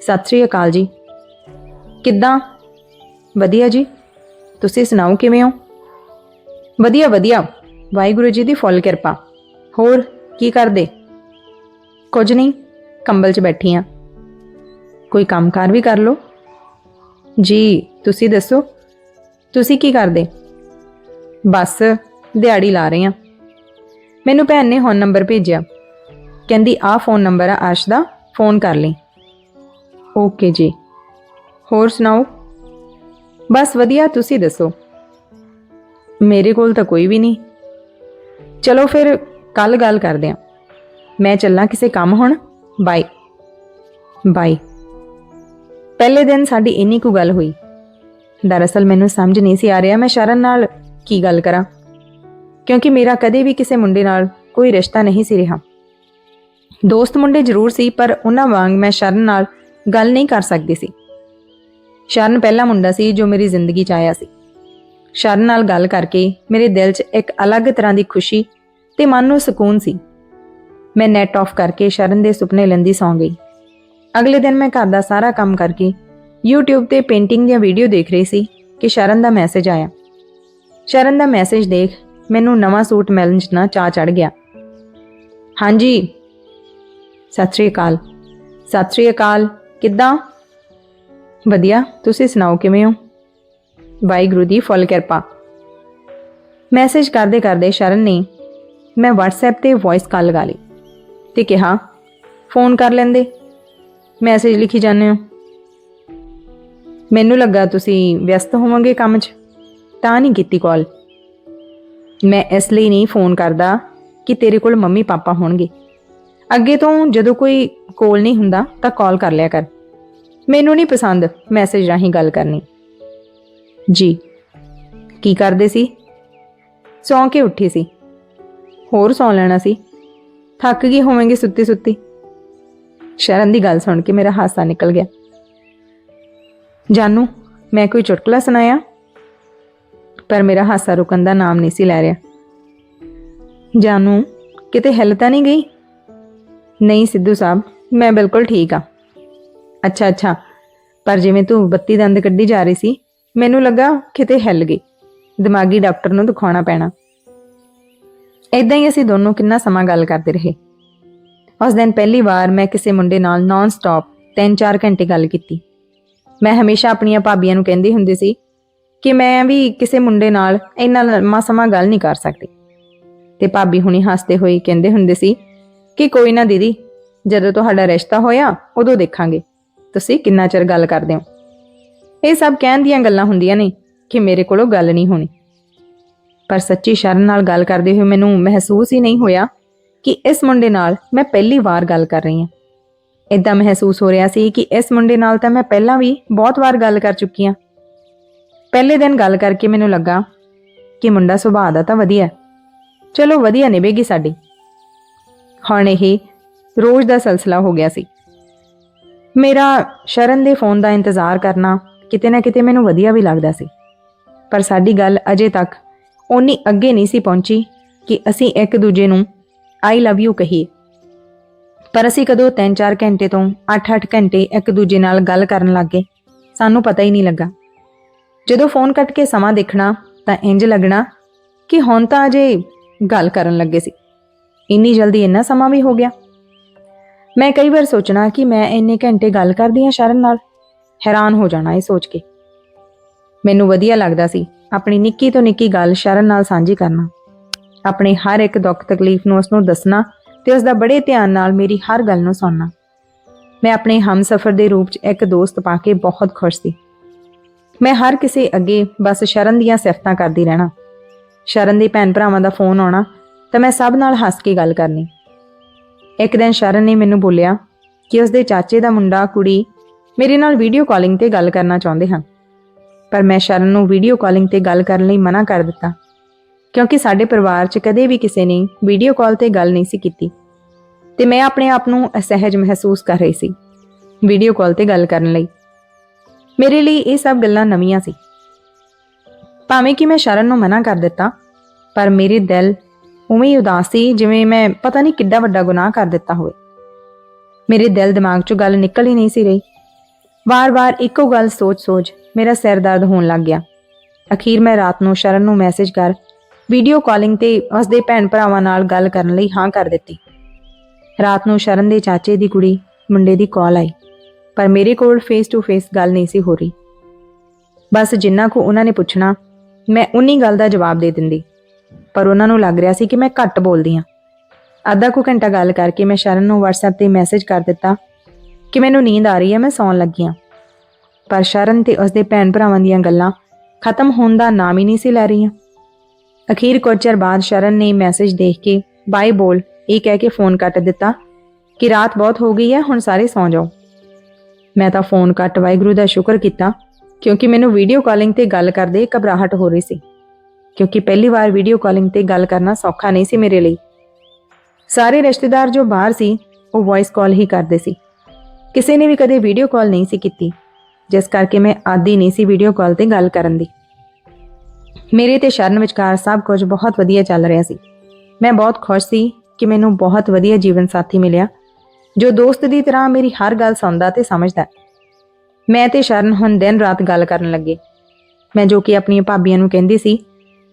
ਸਤਿ ਸ੍ਰੀ ਅਕਾਲ ਜੀ। ਕਿੱਦਾਂ? ਵਧੀਆ ਜੀ। ਤੁਸੀਂ ਸੁਣਾਓ ਕਿਵੇਂ ਹੋ? ਵਧੀਆ ਵਧੀਆ। ਵਾਹਿਗੁਰੂ ਜੀ ਦੀ ਫੁੱਲ ਕਿਰਪਾ। ਹੋਰ, ਕੀ ਕਰਦੇ? ਕੁਝ ਨਹੀਂ। ਕੰਬਲ 'ਚ ਬੈਠੀ ਆ। ਕੋਈ ਕੰਮਕਾਰ ਵੀ ਕਰ ਲਓ। ਜੀ, ਤੁਸੀਂ ਦੱਸੋ। ਤੁਸੀਂ ਕੀ ਕਰਦੇ? ਬਸ, ਦਿਹਾੜੀ ਲਾ ਰਹੇ ਆ। ਮੈਨੂੰ ਭੈਣ ਨੇ ਹੁਣ ਨੰਬਰ ਭੇਜਿਆ। ਕਹਿੰਦੀ, ਆਹ ਫੋਨ ਨੰਬਰ ਆ ਅਰਸ਼ ਦਾ ਫੋਨ ਕਰ ਲਈ। ਓਕੇ ਜੀ। ਹੋਰ ਸੁਣਾਓ? ਬਸ ਵਧੀਆ, ਤੁਸੀਂ ਦੱਸੋ? ਮੇਰੇ ਕੋਲ ਤਾਂ ਕੋਈ ਵੀ ਨਹੀਂ। ਚਲੋ ਫਿਰ ਕੱਲ ਗੱਲ ਕਰਦੇ ਆ। ਮੈਂ ਚੱਲਾਂ ਕਿਸੇ ਕੰਮ ਹੁਣ। ਬਾਏ ਬਾਏ ਪਹਿਲੇ ਦਿਨ ਸਾਡੀ ਇੰਨੀ ਕੁ ਗੱਲ ਹੋਈ। ਦਰਅਸਲ ਮੈਨੂੰ ਸਮਝ ਨਹੀਂ ਸੀ ਆ ਰਿਹਾ ਮੈਂ ਸ਼ਰਨ ਨਾਲ ਕੀ ਗੱਲ ਕਰਾਂ। ਕਿਉਂਕਿ ਮੇਰਾ ਕਦੇ ਵੀ ਕਿਸੇ ਮੁੰਡੇ ਨਾਲ ਕੋਈ ਰਿਸ਼ਤਾ ਨਹੀਂ ਸੀ ਰਿਹਾ। ਦੋਸਤ ਮੁੰਡੇ ਜ਼ਰੂਰ ਸੀ, ਪਰ ਉਹਨਾਂ ਵਾਂਗ ਮੈਂ ਸ਼ਰਨ ਨਾਲ ਗੱਲ ਨਹੀਂ ਕਰ ਸਕਦੀ ਸੀ। ਸ਼ਰਨ ਪਹਿਲਾ ਮੁੰਡਾ ਸੀ ਜੋ ਮੇਰੀ ਜ਼ਿੰਦਗੀ 'ਚ ਆਇਆ ਸੀ। ਸ਼ਰਨ ਨਾਲ ਗੱਲ ਕਰਕੇ ਮੇਰੇ ਦਿਲ 'ਚ ਇੱਕ ਅਲੱਗ ਤਰ੍ਹਾਂ ਦੀ ਖੁਸ਼ੀ ਤੇ ਮਨ ਨੂੰ ਸਕੂਨ ਸੀ। ਮੈਂ ਨੈਟ ਆਫ ਕਰਕੇ ਸ਼ਰਨ ਦੇ ਸੁਪਨੇ ਲੈਂਦੀ ਸੌਂ ਗਈ। ਅਗਲੇ ਦਿਨ ਮੈਂ ਘਰ ਦਾ ਸਾਰਾ ਕੰਮ ਕਰਕੇ YouTube ਤੇ ਪੇਂਟਿੰਗ ਦੀਆਂ ਵੀਡੀਓ ਦੇਖ ਰਹੀ ਸੀ ਕਿ ਸ਼ਰਨ ਦਾ ਮੈਸੇਜ ਆਇਆ। ਸ਼ਰਨ ਦਾ ਮੈਸੇਜ ਦੇਖ ਮੈਨੂੰ ਨਵਾਂ ਸੂਟ ਮਿਲਣ 'ਚ ਨਾ ਚਾਹ ਚੜ ਗਿਆ। ਹਾਂਜੀ। ਸਤਿ ਸ੍ਰੀ ਅਕਾਲ। ਸਤਿ ਸ੍ਰੀ ਅਕਾਲ। ਕਿੱਦਾਂ? ਵਧੀਆ। ਤੁਸੀਂ ਸੁਣਾਓ ਕਿਵੇਂ ਹੋ? ਵਾਹਿਗੁਰੂ ਦੀ ਫੁੱਲ ਕਿਰਪਾ। ਮੈਸੇਜ ਕਰਦੇ ਕਰਦੇ ਸ਼ਰਨ ਨੇ ਮੈਂ WhatsApp ਤੇ ਵੌਇਸ ਕਾਲ ਲਗਾ ਲਈ। ਤੇ ਕਿਹਾ, ਫੋਨ ਕਰ ਲੈਂਦੇ। ਮੈਸੇਜ ਲਿਖੀ ਜਾਂਦੇ ਹੋ। ਮੈਨੂੰ ਲੱਗਾ ਤੁਸੀਂ ਵਿਅਸਤ ਹੋਵੋਗੇ ਕੰਮ 'ਚ। ਤਾਂ ਨਹੀਂ ਕੀਤੀ ਕਾਲ ਮੈਂ ਇਸ ਲਈ ਨਹੀਂ ਫੋਨ ਕਰਦਾ ਕਿ ਤੇਰੇ ਕੋਲ ਮੰਮੀ ਪਾਪਾ ਹੋਣਗੇ। ਅੱਗੇ ਤੋਂ ਜਦੋਂ ਕੋਈ ਕੋਲ ਨਹੀਂ ਹੁੰਦਾ, ਤਾਂ ਕਾਲ ਕਰ ਲਿਆ ਕਰ। ਮੈਨੂੰ ਨਹੀਂ ਪਸੰਦ ਮੈਸੇਜ ਰਾਹੀਂ ਗੱਲ ਕਰਨੀ। ਜੀ, ਕੀ ਕਰਦੇ ਸੀ? ਸੌਂ ਕੇ ਉੱਠੀ ਸੀ। ਹੋਰ ਸੌਂ ਲੈਣਾ ਸੀ। ਥੱਕ ਗਈ ਹੋਵੇਂਗੀ ਸੁੱਤੀ ਸੁੱਤੀ। ਸ਼ਰਨ ਦੀ ਗੱਲ ਸੁਣ ਕੇ ਮੇਰਾ ਹਾਸਾ ਨਿਕਲ ਗਿਆ। ਜਾਨੂ, ਮੈਂ ਕੋਈ ਚੁਟਕਲਾ ਸੁਣਾਇਆ? ਪਰ ਮੇਰਾ ਹਾਸਾ ਰੁਕਣ ਦਾ ਨਾਮ ਨਹੀਂ ਸੀ ਲੈ ਰਿਹਾ। ਜਾਨੂ, ਕਿਤੇ ਹਿੱਲ ਤਾਂ ਨਹੀਂ ਗਈ? ਨਹੀਂ ਸਿੱਧੂ ਸਾਹਿਬ, ਮੈਂ ਬਿਲਕੁਲ ਠੀਕ ਆ ਅੱਛਾ ਅੱਛਾ, ਪਰ ਜਿਵੇਂ ਤੂੰ ਬੱਤੀ ਦੰਦ ਕੱਢੀ ਜਾ ਰਹੀ ਸੀ, ਮੈਨੂੰ ਲੱਗਾ ਕਿਤੇ ਹਿੱਲ ਗਈ। ਦਿਮਾਗੀ ਡਾਕਟਰ ਨੂੰ ਦਿਖਾਉਣਾ ਪੈਣਾ। ਇਦਾਂ ਹੀ ਅਸੀਂ ਦੋਨੋਂ ਕਿੰਨਾ ਸਮਾਂ ਗੱਲ ਕਰਦੇ ਰਹੇ। ਉਸ ਦਿਨ ਪਹਿਲੀ ਵਾਰ ਮੈਂ ਕਿਸੇ ਮੁੰਡੇ ਨਾਲ ਨਾਨ ਸਟਾਪ 3-4 ਘੰਟੇ ਗੱਲ ਕੀਤੀ। ਮੈਂ ਹਮੇਸ਼ਾ ਆਪਣੀਆਂ ਭਾਬੀਆਂ ਨੂੰ ਕਹਿੰਦੀ ਹੁੰਦੀ ਸੀ ਕਿ ਮੈਂ ਵੀ ਕਿਸੇ ਮੁੰਡੇ ਨਾਲ ਇੰਨਾ ਲੰਮਾ ਸਮਾਂ ਗੱਲ ਨਹੀਂ ਕਰ ਸਕਦੀ। ਤੇ ਭਾਬੀ ਹੁਣੀ ਹੱਸਦੇ ਹੋਏ ਕਹਿੰਦੇ ਹੁੰਦੇ ਸੀ ਕਿ ਕੋਈ ਨਾ ਦੀਦੀ, ਜਦੋਂ ਤੁਹਾਡਾ ਰਿਸ਼ਤਾ ਹੋਇਆ, ਉਦੋਂ ਦੇਖਾਂਗੇ। ਤੁਸੀਂ ਕਿੰਨਾ ਚਿਰ ਗੱਲ ਕਰਦੇ ਹੋ। ਇਹ ਸਭ ਕਹਿਣ ਦੀਆਂ ਗੱਲਾਂ ਹੁੰਦੀਆਂ ਨੇ ਕਿ ਮੇਰੇ ਕੋਲੋਂ ਗੱਲ ਨਹੀਂ ਹੋਣੀ। ਪਰ ਸੱਚੀ ਸ਼ਰਨ ਨਾਲ ਗੱਲ ਕਰਦੇ ਹੋਏ ਮੈਨੂੰ ਮਹਿਸੂਸ ਹੀ ਨਹੀਂ ਹੋਇਆ ਕਿ ਇਸ ਮੁੰਡੇ ਨਾਲ ਮੈਂ ਪਹਿਲੀ ਵਾਰ ਗੱਲ ਕਰ ਰਹੀ ਹਾਂ। ਇਦਾਂ ਮਹਿਸੂਸ ਹੋ ਰਿਹਾ ਸੀ ਕਿ ਇਸ ਮੁੰਡੇ ਨਾਲ ਤਾਂ ਮੈਂ ਪਹਿਲਾਂ ਵੀ ਬਹੁਤ ਵਾਰ ਗੱਲ ਕਰ ਚੁੱਕੀ ਹਾਂ। ਪਹਿਲੇ ਦਿਨ ਗੱਲ ਕਰਕੇ ਮੈਨੂੰ ਲੱਗਾ ਕਿ ਮੁੰਡਾ ਸੁਭਾਅ ਦਾ ਤਾਂ ਵਧੀਆ ਚਲੋ ਵਧੀਆ ਨਿਭੇਗੀ ਸਾਡੀ। ਹੁਣ ਇਹ ਰੋਜ਼ ਦਾ ਸਿਲਸਿਲਾ ਹੋ ਗਿਆ ਸੀ। ਮੇਰਾ ਸ਼ਰਨ ਦੇ ਫੋਨ ਦਾ ਇੰਤਜ਼ਾਰ ਕਰਨਾ ਕਿਤੇ ਨਾ ਕਿਤੇ ਮੈਨੂੰ ਵਧੀਆ ਵੀ ਲੱਗਦਾ ਸੀ। ਪਰ ਸਾਡੀ ਗੱਲ ਅਜੇ ਤੱਕ ਓਨੀ ਅੱਗੇ ਨਹੀਂ ਸੀ ਪਹੁੰਚੀ ਕਿ ਅਸੀਂ ਇੱਕ ਦੂਜੇ ਨੂੰ ਆਈ ਲਵ ਯੂ ਕਹੀਏ। ਪਰ ਅਸੀਂ ਕਦੋਂ 3-4 ਘੰਟੇ ਤੋਂ 8-8 ਘੰਟੇ ਇੱਕ ਦੂਜੇ ਨਾਲ ਗੱਲ ਕਰਨ ਲੱਗੇ ਸਾਨੂੰ ਪਤਾ ਹੀ ਨਹੀਂ ਲੱਗਾ। ਜਦੋਂ ਫੋਨ ਕੱਟ ਕੇ ਸਮਾਂ ਦੇਖਣਾ ਤਾਂ ਇੰਜ ਲੱਗਣਾ ਕਿ ਹੁਣ ਤਾਂ ਅਜੇ ਗੱਲ ਕਰਨ ਲੱਗੇ ਸੀ। ਇੰਨੀ ਜਲਦੀ ਇੰਨਾ ਸਮਾਂ ਵੀ ਹੋ ਗਿਆ। ਮੈਂ ਕਈ ਵਾਰ ਸੋਚਣਾ ਕਿ ਮੈਂ ਇੰਨੇ ਘੰਟੇ ਗੱਲ ਕਰਦੀ ਹਾਂ ਸ਼ਰਨ ਨਾਲ। ਹੈਰਾਨ ਹੋ ਜਾਣਾ ਇਹ ਸੋਚ ਕੇ। ਮੈਨੂੰ ਵਧੀਆ ਲੱਗਦਾ ਸੀ ਆਪਣੀ ਨਿੱਕੀ ਤੋਂ ਨਿੱਕੀ ਗੱਲ ਸ਼ਰਨ ਨਾਲ ਸਾਂਝੀ ਕਰਨਾ। ਆਪਣੇ ਹਰ ਇੱਕ ਦੁੱਖ ਤਕਲੀਫ ਨੂੰ ਉਸ ਨੂੰ ਦੱਸਣਾ ਤੇ ਉਸ ਦਾ ਬੜੇ ਧਿਆਨ ਨਾਲ ਮੇਰੀ ਹਰ ਗੱਲ ਨੂੰ ਸੁਣਨਾ। ਮੈਂ ਆਪਣੇ ਹਮਸਫਰ ਦੇ ਰੂਪ 'ਚ ਇੱਕ ਦੋਸਤ ਪਾ ਕੇ ਬਹੁਤ ਖੁਸ਼ ਸੀ। ਮੈਂ ਹਰ ਕਿਸੇ ਅੱਗੇ ਬਸ ਸ਼ਰਨ ਦੀਆਂ ਸਿਫਤਾਂ ਕਰਦੀ ਰਹਿਣਾ। ਸ਼ਰਨ ਦੇ ਭੈਣ ਭਰਾਵਾਂ ਦਾ ਫੋਨ ਆਉਣਾ ਤਾਂ ਮੈਂ ਸਭ ਨਾਲ ਹੱਸ ਕੇ ਗੱਲ ਕਰਨੀ। ਇੱਕ ਦਿਨ ਸ਼ਰਨ ਨੇ ਮੈਨੂੰ ਬੋਲਿਆ ਕਿ ਉਸ ਦੇ ਚਾਚੇ ਦਾ ਮੁੰਡਾ, ਕੁੜੀ ਮੇਰੇ ਨਾਲ ਵੀਡੀਓ ਕਾਲਿੰਗ ਤੇ ਗੱਲ ਕਰਨਾ ਚਾਹੁੰਦੇ ਹਨ। ਪਰ ਮੈਂ ਸ਼ਰਨ ਨੂੰ ਵੀਡੀਓ ਕਾਲਿੰਗ ਤੇ ਗੱਲ ਕਰਨ ਲਈ ਮਨਾ ਕਰ ਦਿੱਤਾ। ਕਿਉਂਕਿ ਸਾਡੇ ਪਰਿਵਾਰ 'ਚ ਕਦੇ ਵੀ ਕਿਸੇ ਨੇ ਵੀਡੀਓ ਕਾਲ ਤੇ ਗੱਲ ਨਹੀਂ ਸੀ ਕੀਤੀ। ਤੇ ਮੈਂ ਆਪਣੇ ਆਪ ਨੂੰ ਅਸਹਿਜ ਮਹਿਸੂਸ ਕਰ ਰਹੀ ਸੀ ਵੀਡੀਓ ਕਾਲ ਤੇ ਗੱਲ ਕਰਨ ਲਈ। ਮੇਰੇ ਲਈ ਇਹ ਸਭ ਗੱਲਾਂ ਨਵੀਆਂ ਸੀ। ਭਾਵੇਂ ਕਿ ਮੈਂ ਸ਼ਰਨ ਨੂੰ ਮਨਾ ਕਰ ਦਿੱਤਾ, ਪਰ ਮੇਰੇ ਦਿਲ ਉਵੇਂ ਹੀ ਉਦਾਸ ਸੀ ਜਿਵੇਂ ਮੈਂ ਪਤਾ ਨਹੀਂ ਕਿੱਡਾ ਵੱਡਾ ਗੁਨਾਹ ਕਰ ਦਿੱਤਾ ਹੋਵੇ। ਮੇਰੇ ਦਿਲ ਦਿਮਾਗ 'ਚੋਂ ਗੱਲ ਨਿਕਲ ਹੀ ਨਹੀਂ ਸੀ ਰਹੀ। ਵਾਰ-ਵਾਰ ਇੱਕੋ ਗੱਲ ਸੋਚ-ਸੋਚ ਮੇਰਾ ਸਿਰ ਦਰਦ ਹੋਣ ਲੱਗ ਗਿਆ। ਅਖੀਰ ਮੈਂ ਰਾਤ ਨੂੰ ਸ਼ਰਨ ਨੂੰ ਮੈਸੇਜ ਕਰ ਵੀਡੀਓ ਕਾਲਿੰਗ ਤੇ ਉਸ ਦੇ ਭੈਣ ਭਰਾਵਾਂ ਨਾਲ ਗੱਲ ਕਰਨ ਲਈ ਹਾਂ ਕਰ ਦਿੱਤੀ। ਰਾਤ ਨੂੰ ਸ਼ਰਨ ਦੇ ਚਾਚੇ ਦੀ ਕੁੜੀ, ਮੁੰਡੇ ਦੀ ਕਾਲ ਆਈ, ਪਰ ਮੇਰੇ ਕੋਲ ਫੇਸ ਟੂ ਫੇਸ ਗੱਲ ਨਹੀਂ ਸੀ ਹੋ ਰਹੀ। ਬਸ ਜਿੰਨਾ ਕੋ ਉਹਨਾਂ ਨੇ ਪੁੱਛਣਾ, ਮੈਂ ਉਨੀ ਗੱਲ ਦਾ ਜਵਾਬ ਦੇ ਦਿੰਦੀ। ਪਰ ਉਹਨਾਂ ਨੂੰ ਲੱਗ ਰਿਹਾ ਸੀ ਕਿ ਮੈਂ ਘੱਟ ਬੋਲਦੀ ਹਾਂ। ਅੱਧਾ ਕੁ ਘੰਟਾ ਗੱਲ ਕਰਕੇ ਮੈਂ ਸ਼ਰਨ ਨੂੰ WhatsApp ਤੇ ਮੈਸੇਜ ਕਰ ਦਿੱਤਾ ਕਿ ਮੈਨੂੰ ਨੀਂਦ ਆ ਰਹੀ ਹੈ, ਮੈਂ ਸੌਣ ਲੱਗੀ ਹਾਂ। ਪਰ ਸ਼ਰਨ ਤੇ ਉਸਦੇ ਭੈਣ ਭਰਾਵਾਂ ਦੀਆਂ ਗੱਲਾਂ ਖਤਮ ਹੋਣ ਦਾ ਨਾਮ ਹੀ ਨਹੀਂ ਸੀ ਲੈ ਰਹੀਆਂ। ਅਖੀਰ ਕੁਝ ਚਿਰ ਬਾਅਦ ਸ਼ਰਨ ਨੇ ਮੈਸੇਜ ਦੇਖ ਕੇ ਬਾਈ ਬੋਲ, ਇਹ ਕਹਿ ਕੇ ਫੋਨ ਕੱਟ ਦਿੱਤਾ ਕਿ ਰਾਤ ਬਹੁਤ ਹੋ ਗਈ ਹੈ, ਹੁਣ ਸਾਰੇ ਸੌਂ ਜਾਓ। ਮੈਂ ਤਾਂ ਫੋਨ ਕੱਟ ਵਾਹਿਗੁਰੂ ਦਾ ਸ਼ੁਕਰ ਕੀਤਾ ਕਿਉਂਕਿ ਮੈਨੂੰ ਵੀਡੀਓ ਕਾਲਿੰਗ ਤੇ ਗੱਲ ਕਰਦੇ ਘਬਰਾਹਟ ਹੋ ਰਹੀ ਸੀ। ਕਿਉਂਕਿ ਪਹਿਲੀ ਵਾਰ ਵੀਡੀਓ ਕਾਲਿੰਗ ਤੇ ਗੱਲ ਕਰਨਾ ਸੌਖਾ ਨਹੀਂ ਸੀ ਮੇਰੇ ਲਈ। ਸਾਰੇ ਰਿਸ਼ਤੇਦਾਰ ਜੋ ਬਾਹਰ ਸੀ, ਉਹ ਵੌਇਸ ਕਾਲ ਹੀ ਕਰਦੇ ਸੀ। ਕਿਸੇ ਨੇ ਵੀ ਕਦੇ ਵੀਡੀਓ ਕਾਲ ਨਹੀਂ ਸੀ ਕੀਤੀ। ਜਿਸ ਕਰਕੇ ਮੈਂ ਆਦੀ ਨਹੀਂ ਸੀ ਵੀਡੀਓ ਕਾਲ ਤੇ ਗੱਲ ਕਰਨ ਦੀ। ਮੇਰੇ ਤੇ ਸ਼ਰਨ ਵਿਚਕਾਰ ਸਭ ਕੁਝ ਬਹੁਤ ਵਧੀਆ ਚੱਲ ਰਿਹਾ ਸੀ। ਮੈਂ ਬਹੁਤ ਖੁਸ਼ ਸੀ ਕਿ ਮੈਨੂੰ ਬਹੁਤ ਵਧੀਆ ਜੀਵਨ ਸਾਥੀ ਮਿਲਿਆ, ਜੋ ਦੋਸਤ ਦੀ ਤਰ੍ਹਾਂ ਮੇਰੀ ਹਰ ਗੱਲ ਸੁਣਦਾ ਤੇ ਸਮਝਦਾ ਮੈਂ ਤੇ ਸ਼ਰਨ ਹੁਣ ਦਿਨ ਰਾਤ ਗੱਲ ਕਰਨ ਲੱਗੇ। ਮੈਂ ਜੋ ਕਿ ਆਪਣੀਆਂ ਭਾਬੀਆਂ ਨੂੰ ਕਹਿੰਦੀ ਸੀ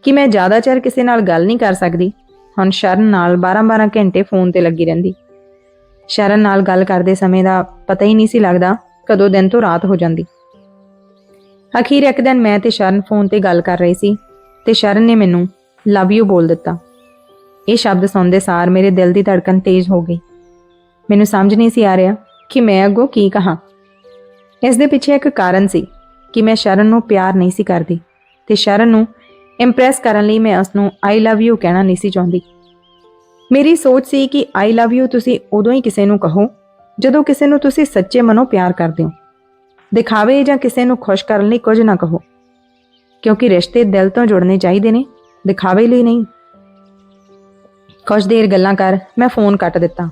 ਕਿ ਮੈਂ ਜ਼ਿਆਦਾ ਚਿਰ ਕਿਸੇ ਨਾਲ ਗੱਲ ਨਹੀਂ ਕਰ ਸਕਦੀ, ਹੁਣ ਸ਼ਰਨ ਨਾਲ 12-12 ਘੰਟੇ ਫੋਨ ਤੇ ਲੱਗੀ ਰਹਿੰਦੀ। ਸ਼ਰਨ ਨਾਲ ਗੱਲ ਕਰਦੇ ਸਮੇਂ ਦਾ ਪਤਾ ਹੀ ਨਹੀਂ ਸੀ ਲੱਗਦਾ ਕਦੋਂ ਦਿਨ ਤੋਂ ਰਾਤ ਹੋ ਜਾਂਦੀ। ਅਖੀਰ ਇੱਕ ਦਿਨ ਮੈਂ ਤੇ ਸ਼ਰਨ ਫੋਨ ਤੇ ਗੱਲ ਕਰ ਰਹੀ ਸੀ ਤੇ ਸ਼ਰਨ ਨੇ ਮੈਨੂੰ ਲਵ ਯੂ ਬੋਲ ਦਿੱਤਾ। ਇਹ ਸ਼ਬਦ ਸੁਣਦੇ ਸਾਰ ਮੇਰੇ ਦਿਲ ਦੀ ਧੜਕਨ ਤੇਜ਼ ਹੋ ਗਈ। ਮੈਨੂੰ ਸਮਝ ਨਹੀਂ ਸੀ ਆ ਰਿਹਾ ਕਿ ਮੈਂ ਅੱਗੋਂ ਕੀ ਕਹਾਂ। ਇਸ ਦੇ ਪਿੱਛੇ ਇੱਕ ਕਾਰਨ ਸੀ ਕਿ ਮੈਂ ਸ਼ਰਨ ਨੂੰ ਪਿਆਰ ਨਹੀਂ ਸੀ ਕਰਦੀ ਤੇ ਸ਼ਰਨ ਨੂੰ ਇੰਪ੍ਰੈਸ ਕਰਨ ਲਈ ਮੈਂ ਉਸ ਨੂੰ ਆਈ ਲਵ ਯੂ ਕਹਿਣਾ ਨਹੀਂ ਸੀ ਚਾਹੁੰਦੀ। ਮੇਰੀ ਸੋਚ ਸੀ ਕਿ ਆਈ ਲਵ ਯੂ ਤੁਸੀਂ ਉਦੋਂ ਹੀ ਕਿਸੇ ਨੂੰ ਕਹੋ ਜਦੋਂ ਕਿਸੇ ਨੂੰ ਤੁਸੀਂ ਸੱਚੇ ਮਨੋਂ ਪਿਆਰ ਕਰਦੇ ਹੋ। ਦਿਖਾਵੇ ਜਾਂ ਕਿਸੇ ਨੂੰ ਖੁਸ਼ ਕਰਨ ਲਈ ਕੁਝ ਨਾ ਕਹੋ। ਕਿਉਂਕਿ ਰਿਸ਼ਤੇ ਦਿਲ ਤੋਂ ਜੁੜਨੇ ਚਾਹੀਦੇ ਨੇ, ਦਿਖਾਵੇ ਲਈ ਨਹੀਂ। ਕੁਝ ਦੇਰ ਗੱਲਾਂ ਕਰ, ਮੈਂ ਫੋਨ ਕੱਟ ਦਿੱਤਾ।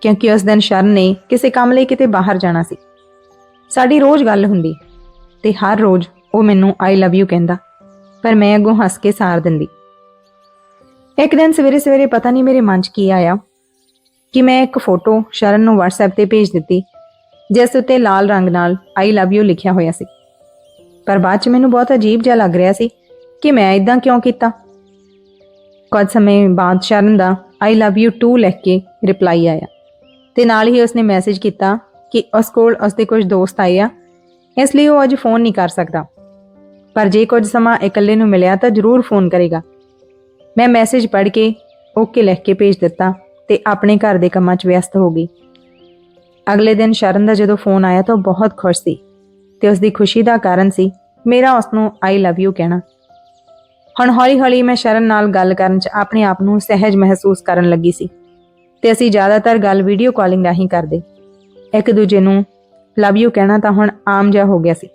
ਕਿਉਂਕਿ ਉਸ ਦਿਨ ਸ਼ਰਨ ਨੇ ਕਿਸੇ ਕੰਮ ਲਈ ਕਿਤੇ ਬਾਹਰ ਜਾਣਾ ਸੀ। ਸਾਡੀ ਰੋਜ਼ ਗੱਲ ਹੁੰਦੀ, ਤੇ ਹਰ ਰੋਜ਼ ਉਹ ਮੈਨੂੰ ਆਈ ਲਵ ਯੂ ਕਹਿੰਦਾ, ਪਰ ਮੈਂ ਅੱਗੋਂ ਹੱਸ ਕੇ ਸਾਰ ਦਿੰਦੀ। ਇੱਕ ਦਿਨ ਸਵੇਰੇ ਸਵੇਰੇ ਪਤਾ ਨਹੀਂ ਮੇਰੇ ਮਨ 'ਚ ਕੀ ਆਇਆ। ਕਿ ਮੈਂ ਇੱਕ ਫੋਟੋ ਸ਼ਰਨ ਨੂੰ WhatsApp ਤੇ ਭੇਜ ਦਿੱਤੀ, ਜਿਸ ਉੱਤੇ ਲਾਲ ਰੰਗ ਨਾਲ ਆਈ ਲਵ ਯੂ ਲਿਖਿਆ ਹੋਇਆ ਸੀ। ਪਰ ਬਾਅਦ ਚ ਮੈਨੂੰ ਬਹੁਤ ਅਜੀਬ ਜਿਹਾ ਲੱਗ ਰਿਹਾ ਸੀ ਕਿ ਮੈਂ ਇਦਾਂ ਕਿਉਂ ਕੀਤਾ। ਕੁਝ ਸਮੇਂ ਬਾਅਦ ਸ਼ਰਨ ਦਾ ਆਈ ਲਵ ਯੂ ਟੂ ਲਿਖ ਕੇ ਰਿਪਲਾਈ ਆਇਆ ਤੇ ਨਾਲ ਹੀ ਉਸਨੇ ਮੈਸੇਜ ਕੀਤਾ ਕਿ ਉਸ ਕੋਲ ਉਸਦੇ ਕੁਝ ਦੋਸਤ ਆਏ ਆ, ਇਸ ਲਈ ਉਹ ਅੱਜ ਫੋਨ ਨਹੀਂ ਕਰ ਸਕਦਾ। ਪਰ ਜੇ ਕੁਝ ਸਮਾਂ ਇਕੱਲੇ ਨੂੰ ਮਿਲਿਆ ਤਾਂ ਜ਼ਰੂਰ ਫੋਨ ਕਰੇਗਾ। ਮੈਂ ਮੈਸੇਜ ਪੜ੍ਹ ਕੇ ਓਕੇ ਲਿਖ ਕੇ ਭੇਜ ਦਿੱਤਾ ਤੇ ਆਪਣੇ ਘਰ ਦੇ ਕੰਮਾਂ 'ਚ ਵਿਅਸਤ ਹੋ ਗਈ। ਅਗਲੇ ਦਿਨ ਸ਼ਰਨ ਦਾ ਜਦੋਂ ਫੋਨ ਆਇਆ ਤਾਂ ਉਹ ਬਹੁਤ ਖੁਸ਼ ਸੀ ਤੇ ਉਸ ਦੀ ਖੁਸ਼ੀ ਦਾ ਕਾਰਨ ਸੀ, ਮੇਰਾ ਉਸ ਨੂੰ ਆਈ ਲਵ ਯੂ ਕਹਿਣਾ। ਹੁਣ ਹੌਲੀ-ਹੌਲੀ ਮੈਂ ਸ਼ਰਨ ਨਾਲ ਗੱਲ ਕਰਨ 'ਚ ਆਪਣੇ ਆਪ ਨੂੰ ਸਹਿਜ ਮਹਿਸੂਸ ਕਰਨ ਲੱਗੀ ਸੀ ਤੇ ਅਸੀਂ ਜ਼ਿਆਦਾਤਰ ਗੱਲ ਵੀਡੀਓ ਕਾਲਿੰਗ ਰਾਹੀਂ ਕਰਦੇ। ਇੱਕ ਦੂਜੇ ਨੂੰ ਲਵ ਯੂ ਕਹਿਣਾ ਤਾਂ ਹੁਣ ਆਮ ਜਿਹਾ ਹੋ ਗਿਆ ਸੀ।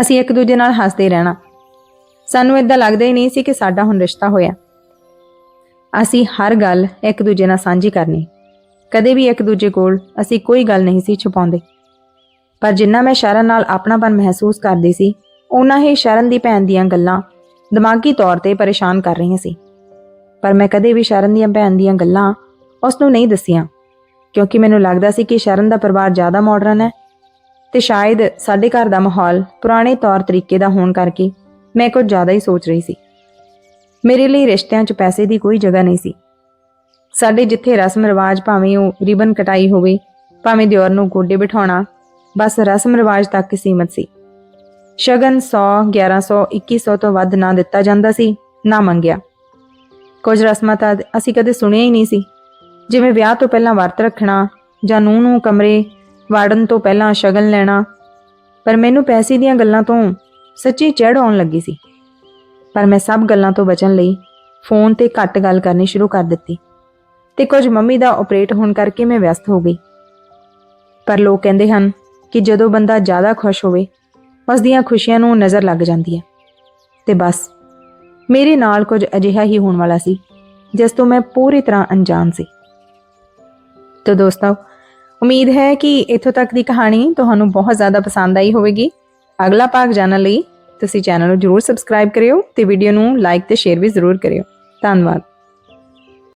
ਅਸੀਂ ਇੱਕ ਦੂਜੇ ਨਾਲ ਹੱਸਦੇ ਰਹਿਣਾ। ਸਾਨੂੰ ਇਦਾਂ ਲੱਗਦਾ ਹੀ ਨਹੀਂ ਸੀ ਕਿ ਸਾਡਾ ਹੁਣ ਰਿਸ਼ਤਾ ਹੋਇਆ। ਅਸੀਂ ਹਰ ਗੱਲ ਇੱਕ ਦੂਜੇ ਨਾਲ ਸਾਂਝੀ ਕਰਨੀ। ਕਦੇ ਵੀ ਇੱਕ ਦੂਜੇ ਕੋਲ ਅਸੀਂ ਕੋਈ ਗੱਲ ਨਹੀਂ ਸੀ ਛੁਪਾਉਂਦੇ। ਪਰ ਜਿੰਨਾ ਮੈਂ ਸ਼ਰਨ ਨਾਲ ਆਪਣਾਪਨ ਮਹਿਸੂਸ ਕਰਦੀ ਸੀ ਉਨਾ ਹੀ ਸ਼ਰਨ ਦੀ ਭੈਣ ਦੀਆਂ ਗੱਲਾਂ ਦਿਮਾਗੀ ਤੌਰ ਤੇ ਪਰੇਸ਼ਾਨ ਕਰ ਰਹੀਆਂ ਸੀ। ਪਰ ਮੈਂ ਕਦੇ ਵੀ ਸ਼ਰਨ ਦੀਆਂ ਭੈਣ ਦੀਆਂ ਗੱਲਾਂ ਉਸ ਨੂੰ ਨਹੀਂ ਦੱਸੀਆਂ, ਕਿਉਂਕਿ ਮੈਨੂੰ ਲੱਗਦਾ ਸੀ ਕਿ ਸ਼ਰਨ ਦਾ ਪਰਿਵਾਰ ਜ਼ਿਆਦਾ ਮਾਡਰਨ ਹੈ ਤੇ ਸ਼ਾਇਦ ਸਾਡੇ ਘਰ ਦਾ ਮਾਹੌਲ ਪੁਰਾਣੇ ਤੌਰ ਤਰੀਕੇ ਦਾ ਹੋਣ ਕਰਕੇ ਮੈਂ ਕੁਝ ਜ਼ਿਆਦਾ ਹੀ ਸੋਚ ਰਹੀ ਸੀ। ਮੇਰੇ ਲਈ ਰਿਸ਼ਤਿਆਂ 'ਚ ਪੈਸੇ ਦੀ ਕੋਈ ਜਗ੍ਹਾ ਨਹੀਂ ਸੀ। ਸਾਡੇ ਜਿੱਥੇ ਰਸਮ ਰਿਵਾਜ ਭਾਵੇਂ ਉਹ ਰਿਬਨ ਕਟਾਈ ਹੋਵੇ, ਭਾਵੇਂ ਦਿਓਰ ਨੂੰ ਗੋਡੇ ਬਿਠਾਉਣਾ, ਬਸ ਰਸਮ ਰਿਵਾਜ ਤੱਕ ਹੀ ਸੀਮਤ ਸੀ। ਸ਼ਗਨ 100 1100 2100 ਤੋਂ ਵੱਧ ਨਾ ਦਿੱਤਾ ਜਾਂਦਾ ਸੀ, ਨਾ ਮੰਗਿਆ। ਕੁਝ ਰਸਮਾਂ ਤਾਂ ਅਸੀਂ ਕਦੇ ਸੁਣਿਆ ਹੀ ਨਹੀਂ ਸੀ। ਜਿਵੇਂ ਵਿਆਹ ਤੋਂ ਪਹਿਲਾਂ ਵਰਤ ਰੱਖਣਾ ਜਾਂ ਨੂੰਹ ਨੂੰ ਕਮਰੇ ਵਾੜਨ ਤੋਂ ਪਹਿਲਾਂ ਸ਼ਗਨ ਲੈਣਾ, ਪਰ ਮੈਨੂੰ ਪੈਸੇ ਦੀਆਂ ਗੱਲਾਂ ਤੋਂ ਸੱਚੀ ਚਿੜ ਆਉਣ ਲੱਗੀ ਸੀ। ਪਰ ਮੈਂ ਸਭ ਗੱਲਾਂ ਤੋਂ ਬਚਣ ਲਈ ਫੋਨ ਤੇ ਘੱਟ ਗੱਲ ਕਰਨੀ ਸ਼ੁਰੂ ਕਰ ਦਿੱਤੀ ਤੇ ਕੁਝ ਮੰਮੀ ਦਾ ਆਪਰੇਟ ਹੋਣ ਕਰਕੇ ਮੈਂ ਵਿਅਸਤ ਹੋ ਗਈ। ਪਰ ਲੋਕ ਕਹਿੰਦੇ ਹਨ ਕਿ ਜਦੋਂ ਬੰਦਾ ਜ਼ਿਆਦਾ ਖੁਸ਼ ਹੋਵੇ, ਉਸ ਦੀਆਂ ਖੁਸ਼ੀਆਂ ਨੂੰ ਨਜ਼ਰ ਲੱਗ ਜਾਂਦੀ ਹੈ। ਤੇ ਬਸ, ਮੇਰੇ ਨਾਲ ਕੁਝ ਅਜਿਹਾ ਹੀ ਹੋਣ ਵਾਲਾ ਸੀ, ਜਿਸ ਤੋਂ ਮੈਂ ਪੂਰੀ ਤਰ੍ਹਾਂ ਅਣਜਾਣ ਸੀ। ਤੋ ਦੋਸਤੋ, ਉਮੀਦ ਹੈ ਕਿ ਇੱਥੋਂ ਤੱਕ ਦੀ ਕਹਾਣੀ ਤੁਹਾਨੂੰ ਬਹੁਤ ਜ਼ਿਆਦਾ ਪਸੰਦ ਆਈ ਹੋਵੇਗੀ। ਅਗਲਾ ਭਾਗ ਜਾਣਨ ਲਈ ਤੁਸੀਂ ਚੈਨਲ ਨੂੰ ਜਰੂਰ ਸਬਸਕ੍ਰਾਈਬ ਕਰਿਓ ਤੇ ਵੀਡੀਓ ਨੂੰ ਲਾਈਕ ਤੇ ਸ਼ੇਅਰ ਵੀ ਜ਼ਰੂਰ ਕਰਿਓ। ਧੰਨਵਾਦ।